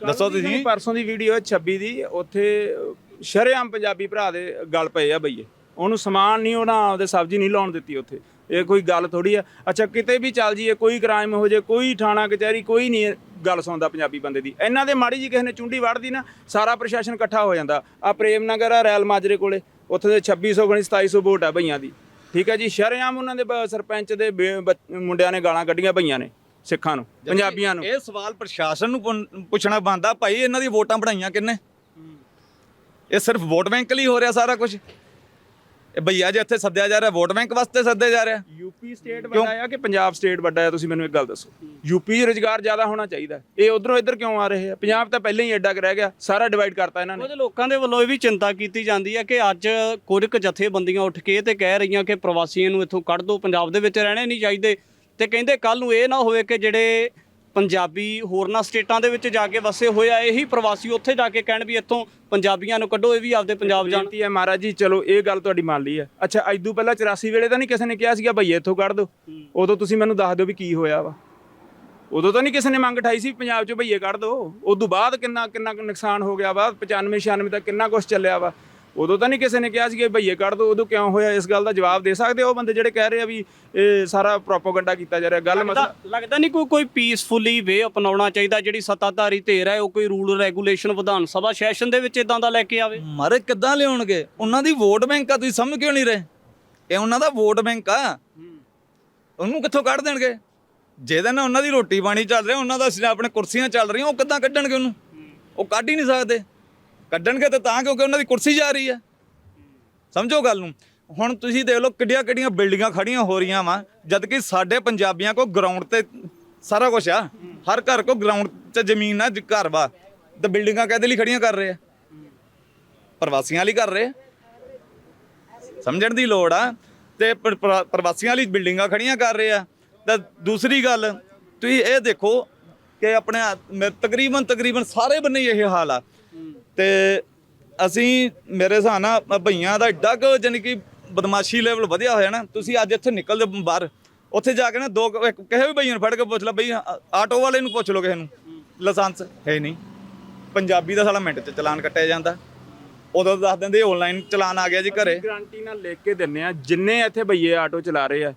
ਦੱਸੋ ਤੁਸੀਂ। ਪਰਸੋਂ ਦੀ ਵੀਡੀਓ 26 ਦੀ ਉੱਥੇ ਸ਼ਰੇਆਮ ਪੰਜਾਬੀ ਭਰਾ ਦੇ ਗੱਲ ਪਏ ਆ ਬਈਏ। ਉਹਨੂੰ ਸਮਾਨ ਨਹੀਂ ਉਹਨਾਂ ਆਪਦੇ ਸਬਜ਼ੀ ਨਹੀਂ ਲਾਉਣ ਦਿੱਤੀ ਉੱਥੇ। ਇਹ ਕੋਈ ਗੱਲ ਥੋੜੀ ਆ। ਅੱਛਾ ਕਿਤੇ ਵੀ ਚੱਲ ਜੀਏ ਕੋਈ ਕ੍ਰਾਈਮ ਹੋ ਜੇ ਕੋਈ ਥਾਣਾ ਕਚਹਿਰੀ ਕੋਈ ਨਹੀਂ ਗੱਲ ਸੁਣਦਾ ਪੰਜਾਬੀ ਬੰਦੇ ਦੀ। ਇਹਨਾਂ ਦੇ ਮਾੜੀ ਜੀ ਕਿਸੇ ਨੇ ਚੁੰਡੀ ਵੜਦੀ ਨਾ ਸਾਰਾ ਪ੍ਰਸ਼ਾਸਨ ਇਕੱਠਾ ਹੋ ਜਾਂਦਾ। ਆ ਪ੍ਰੇਮ ਨਗਰ ਆ ਰੈਲ ਮਾਜਰੇ ਕੋਲੇ। ਉੱਥੇ ਦੇ 2600 ਗਣੀ 2700 ਵੋਟ ਆ ਬਈਆਂ ਦੀ। ਠੀਕ ਹੈ ਜੀ? ਸ਼ਰੇਆਮ ਉਹਨਾਂ ਦੇ ਬ- ਸਰਪੰਚ ਦੇ ਬੇ- ਬੱਚ- ਮੁੰਡਿਆਂ ਨੇ ਗਾਲਾਂ ਕੱਢੀਆਂ ਬਈਆਂ ਨੇ ਸਿੱਖਾਂ ਨੂੰ ਪੰਜਾਬੀਆਂ ਨੂੰ। ਇਹ ਸਵਾਲ ਪ੍ਰਸ਼ਾਸਨ ਨੂੰ ਪੁੱਛਣਾ ਬੰਦਾ ਭਾਈ ਇਹਨਾਂ ਦੀ ਵੋਟਾਂ ਬਣਾਈਆਂ ਕਿੰਨੇ? ਇਹ ਸਿਰਫ ਵੋਟ ਬੈਂਕ ਲਈ ਹੋ ਰਿਹਾ ਸਾਰਾ ਕੁਝ ਇਹ ਭਈਆ ਜੇ ਇੱਥੇ ਸੱਦਿਆ ਜਾ ਰਿਹਾ ਵੋਟ ਬੈਂਕ ਵਾਸਤੇ ਸੱਦਿਆ ਜਾ ਰਿਹਾ। ਯੂਪੀ ਸਟੇਟ ਵੱਡਾ ਆ ਕਿ ਪੰਜਾਬ ਸਟੇਟ ਵੱਡਾ ਆ? ਤੁਸੀਂ ਮੈਨੂੰ ਇੱਕ ਗੱਲ ਦੱਸੋ। ਯੂਪੀ 'ਚ ਰੁਜ਼ਗਾਰ ਜ਼ਿਆਦਾ ਹੋਣਾ ਚਾਹੀਦਾ। ਇਹ ਉਧਰੋਂ ਇੱਧਰ ਕਿਉਂ ਆ ਰਹੇ ਆ? ਪੰਜਾਬ ਤਾਂ ਪਹਿਲਾਂ ਹੀ ਐਡਾ ਕੁ ਰਹਿ ਗਿਆ ਸਾਰਾ ਡਿਵਾਈਡ ਕਰਤਾ ਇਹਨਾਂ ਨੇ। ਕੁਝ ਲੋਕਾਂ ਦੇ ਵੱਲੋਂ ਇਹ ਵੀ ਚਿੰਤਾ ਕੀਤੀ ਜਾਂਦੀ ਹੈ ਕਿ ਅੱਜ ਕੁਝ ਕੁ ਜਥੇਬੰਦੀਆਂ ਉੱਠ ਕੇ ਤੇ ਕਹਿ ਰਹੀਆਂ ਕਿ ਪ੍ਰਵਾਸੀਆਂ ਨੂੰ ਇੱਥੋਂ ਕੱਢ ਦਿਓ ਪੰਜਾਬ ਦੇ ਵਿੱਚ ਰਹਿਣੇ ਨਹੀਂ ਚਾਹੀਦੇ। ਤੇ ਕਹਿੰਦੇ ਕੱਲ ਨੂੰ ਇਹ ਨਾ ਹੋਵੇ ਕਿ ਜਿਹੜੇ ਪੰਜਾਬੀ ਹੋਰਨਾਂ ਸਟੇਟਾਂ ਦੇ ਵਿੱਚ ਜਾ ਕੇ ਵਸੇ ਹੋਏ ਆ ਇਹੀ ਪ੍ਰਵਾਸੀ ਉੱਥੇ ਜਾ ਕੇ ਕਹਿਣ ਵੀ ਇੱਥੋਂ ਪੰਜਾਬੀਆਂ ਨੂੰ ਕੱਢੋ ਇਹ ਵੀ ਆਪਦੇ ਪੰਜਾਬ ਜਾਣ। ਬੇਨਤੀ ਹੈ ਮਹਾਰਾਜ ਜੀ ਚਲੋ ਇਹ ਗੱਲ ਤੁਹਾਡੀ ਮੰਨ ਲਈ ਹੈ। ਅੱਛਾ ਐਦੂ ਪਹਿਲਾਂ 84 ਵੇਲੇ ਤਾਂ ਨਹੀਂ ਕਿਸੇ ਨੇ ਕਿਹਾ ਸੀਗਾ ਭਈਏ ਇੱਥੋਂ ਕੱਢ ਦਿਓ ਉਦੋਂ ਤੁਸੀਂ ਮੈਨੂੰ ਦੱਸ ਦਿਓ ਵੀ ਕੀ ਹੋਇਆ ਵਾ। ਉਦੋਂ ਤਾਂ ਨਹੀਂ ਕਿਸੇ ਨੇ ਮੰਗ ਉਠਾਈ ਸੀ ਪੰਜਾਬ 'ਚੋਂ ਭਈਏ ਕੱਢ ਦਿਓ ਉਦੋਂ ਬਾਅਦ ਕਿੰਨਾ ਕਿੰਨਾ ਨੁਕਸਾਨ ਹੋ ਗਿਆ ਵਾ 95 96 ਤੱਕ ਕਿੰਨਾ ਕੁਝ ਚੱਲਿਆ ਵਾ। ਉਦੋਂ ਤਾਂ ਨਹੀਂ ਕਿਸੇ ਨੇ ਕਿਹਾ ਸੀ ਕਿ ਭਈਏ ਕੱਢ ਦਿਓ ਉਦੋਂ ਕਿਉਂ ਹੋਇਆ? ਇਸ ਗੱਲ ਦਾ ਜਵਾਬ ਦੇ ਸਕਦੇ ਹੋ ਉਹ ਬੰਦੇ ਜਿਹੜੇ ਕਹਿ ਰਹੇ ਆ ਵੀ ਇਹ ਸਾਰਾ ਪ੍ਰੋਪਾਗੈਂਡਾ ਕੀਤਾ ਜਾ ਰਿਹਾ ਗੱਲ ਮਸਲਾ ਲੱਗਦਾ ਨਹੀਂ ਕੋਈ ਕੋਈ ਪੀਸਫੁਲੀ ਵੇ ਅਪਣਾਉਣਾ ਚਾਹੀਦਾ ਜਿਹੜੀ ਸੱਤਾਧਾਰੀ ਧਿਰ ਹੈ ਉਹ ਕੋਈ rule regulation Vidhan Sabha session ਦੇ ਵਿੱਚ ਇਦਾਂ ਦਾ ਲੈ ਕੇ ਆਵੇ? ਮਾਰੇ ਕਿੱਦਾਂ ਲਿਆਉਣਗੇ? ਉਹਨਾਂ ਦੀ ਵੋਟ ਬੈਂਕ ਆ ਤੁਸੀਂ ਸਮਝ ਕਿਉਂ ਨਹੀਂ ਰਹੇ? ਇਹ ਉਹਨਾਂ ਦਾ ਵੋਟ ਬੈਂਕ ਆ। ਉਹਨੂੰ ਕਿੱਥੋਂ ਕੱਢ ਦੇਣਗੇ? ਜਿਹਦੇ ਨਾਲ ਉਹਨਾਂ ਦੀ ਰੋਟੀ ਪਾਣੀ ਚੱਲ ਰਿਹਾ ਉਹਨਾਂ ਦਾ ਸਿਰ ਆਪਣੇ ਕੁਰਸੀਆਂ ਚੱਲ ਰਹੀਆਂ ਉਹ ਕਿੱਦਾਂ ਕੱਢਣਗੇ ਉਹਨੂੰ? ਉਹ ਕੱਢ ਹੀ ਨਹੀਂ ਸਕਦੇ। ਕੱਢਣਗੇ ਤਾਂ ਤਾਂ ਕਿਉਂਕਿ ਉਹਨਾਂ ਦੀ ਕੁਰਸੀ ਜਾ ਰਹੀ ਆ ਸਮਝੋ ਗੱਲ ਨੂੰ। ਹੁਣ ਤੁਸੀਂ ਦੇਖ ਲਓ ਕਿੱਡੀਆਂ ਕਿੱਡੀਆਂ ਬਿਲਡਿੰਗਾਂ ਖੜੀਆਂ ਹੋ ਰਹੀਆਂ ਵਾ ਜਦ ਕਿ ਸਾਡੇ ਪੰਜਾਬੀਆਂ ਕੋ ਗਰਾਊਂਡ ਤੇ ਸਾਰਾ ਕੁਝ ਆ। ਹਰ ਘਰ ਕੋ ਗਰਾਊਂਡ 'ਚ ਜ਼ਮੀਨ ਆ, ਘਰ ਵਾ। ਤੇ ਬਿਲਡਿੰਗਾਂ ਕਾਹਦੇ ਲਈ ਖੜੀਆਂ ਕਰ ਰਹੇ ਆ? ਪ੍ਰਵਾਸੀਆਂ ਲਈ ਕਰ ਰਹੇ ਆ। ਸਮਝਣ ਦੀ ਲੋੜ ਆ। ਤੇ ਪ੍ਰਵਾਸੀਆਂ ਲਈ ਬਿਲਡਿੰਗਾਂ ਖੜੀਆਂ ਕਰ ਰਹੇ ਆ। ਤਾਂ ਦੂਸਰੀ ਗੱਲ, ਤੁਸੀਂ ਇਹ ਦੇਖੋ ਕਿ ਆਪਣੇ ਤਕਰੀਬਨ ਤਕਰੀਬਨ ਸਾਰੇ ਬੰਨੇ ਇਹ ਹਾਲ ਆ। ਤੇ ਅਸੀਂ ਮੇਰੇ ਹਿਸਾਬ ਨਾਲ ਭਈਆਂ ਦਾ ਏਡਾ ਕੁ ਜਾਨੀ ਕਿ ਬਦਮਾਸ਼ੀ ਲੈਵਲ ਵਧਿਆ ਹੋਇਆ ਨਾ, ਤੁਸੀਂ ਅੱਜ ਇੱਥੇ ਨਿਕਲਦੇ ਬਾਹਰ, ਉੱਥੇ ਜਾ ਕੇ ਨਾ ਦੋ ਇੱਕ- ਕਿਸੇ ਵੀ ਭਈਆਂ ਨੂੰ ਫੜ ਕੇ ਪੁੱਛ ਲੈ ਬਈ ਆਟੋ ਵਾਲੇ ਨੂੰ ਪੁੱਛ ਲਓ ਕਿਸੇ ਨੂੰ, ਲਾਇਸੈਂਸ ਹੈ ਨਹੀਂ। ਪੰਜਾਬੀ ਦਾ ਸਾਲਾ ਮਿੰਟ 'ਚ ਚਲਾਨ ਕੱਟਿਆ ਜਾਂਦਾ। ਉਦੋਂ ਦੱਸ ਦਿੰਦੇ ਆਨਲਾਈਨ ਚਲਾਨ ਆ ਗਿਆ ਜੀ ਘਰੇ। ਗਾਰੰਟੀ ਨਾਲ ਲਿਖ ਕੇ ਦਿੰਨੇ ਆ, ਜਿੰਨੇ ਇੱਥੇ ਭਈਏ ਆਟੋ ਚਲਾ ਰਹੇ ਆ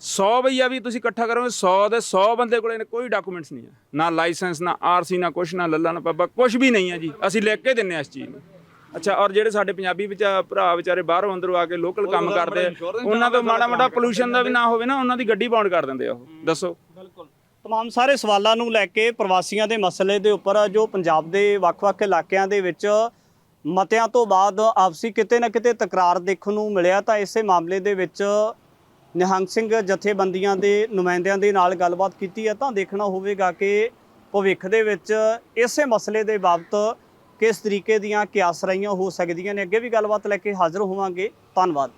100 ਭਈਆ ਵੀ ਤੁਸੀਂ ਇਕੱਠਾ ਕਰੋਗੇ 100 ਦੇ 100 ਬੰਦੇ ਕੋਲੇ ਕੋਈ ਡਾਕੂਮੈਂਟਸ ਨਹੀਂ ਆ। ਨਾ ਲਾਇਸੈਂਸ ਨਾ ਆਰਸੀ ਨਾ ਕੁਛ ਨਾ ਲੱਲਾ ਨਾ ਪੱਬਾ ਕੁਛ ਵੀ ਨਹੀਂ ਆ ਜੀ। ਅਸੀਂ ਲਿਖ ਕੇ ਦਿੰਨੇ ਆ ਇਸ ਚੀਜ਼ ਨੂੰ। ਅੱਛਾ ਔਰ ਜਿਹੜੇ ਸਾਡੇ ਪੰਜਾਬੀ ਵਿੱਚ ਭਰਾ ਵਿਚਾਰੇ ਬਾਹਰੋਂ ਅੰਦਰੋਂ ਆ ਕੇ ਲੋਕਲ ਕੰਮ ਕਰਦੇ ਉਹਨਾਂ ਤੋਂ ਮਾੜਾ ਮਾੜਾ ਪੋਲੂਸ਼ਨ ਦਾ ਵੀ ਨਾ ਹੋਵੇ ਨਾ ਉਹਨਾਂ ਦੀ ਗੱਡੀ ਬਾਉਂਡ ਕਰ ਦਿੰਦੇ ਆ ਉਹ। ਦੱਸੋ। ਤਮਾਮ ਸਾਰੇ ਸਵਾਲਾਂ ਨੂੰ ਲੈ ਕੇ ਪ੍ਰਵਾਸੀਆਂ ਦੇ ਮਸਲੇ ਦੇ ਉੱਪਰ ਜੋ ਪੰਜਾਬ ਦੇ ਵੱਖ-ਵੱਖ ਇਲਾਕਿਆਂ ਦੇ ਵਿੱਚ ਮਤਿਆਂ ਤੋਂ ਬਾਅਦ ਆਪਸੀ ਕਿਤੇ ਨਾ ਕਿਤੇ ਤਕਰਾਰ ਦੇਖਣ ਨੂੰ ਮਿਲਿਆ ਤਾਂ ਇਸੇ ਮਾਮਲੇ ਦੇ ਵਿੱਚ ਨਿਹੰਗ ਸਿੰਘ ਜਥੇਬੰਦੀਆਂ ਦੇ ਨੁਮਾਇੰਦਿਆਂ ਦੇ ਨਾਲ ਗੱਲਬਾਤ ਕੀਤੀ ਹੈ, ਤਾਂ ਦੇਖਣਾ ਹੋਵੇਗਾ ਕਿ ਭਵਿੱਖ ਦੇ ਵਿੱਚ ਇਸੇ ਮਸਲੇ ਦੇ ਬਾਬਤ ਕਿਸ ਤਰੀਕੇ ਦੀਆਂ ਕਿਆਸਰਾਈਆਂ ਹੋ ਸਕਦੀਆਂ ਨੇ। ਅੱਗੇ ਵੀ ਗੱਲਬਾਤ ਲੈ ਕੇ ਹਾਜ਼ਰ ਹੋਵਾਂਗੇ। ਧੰਨਵਾਦ।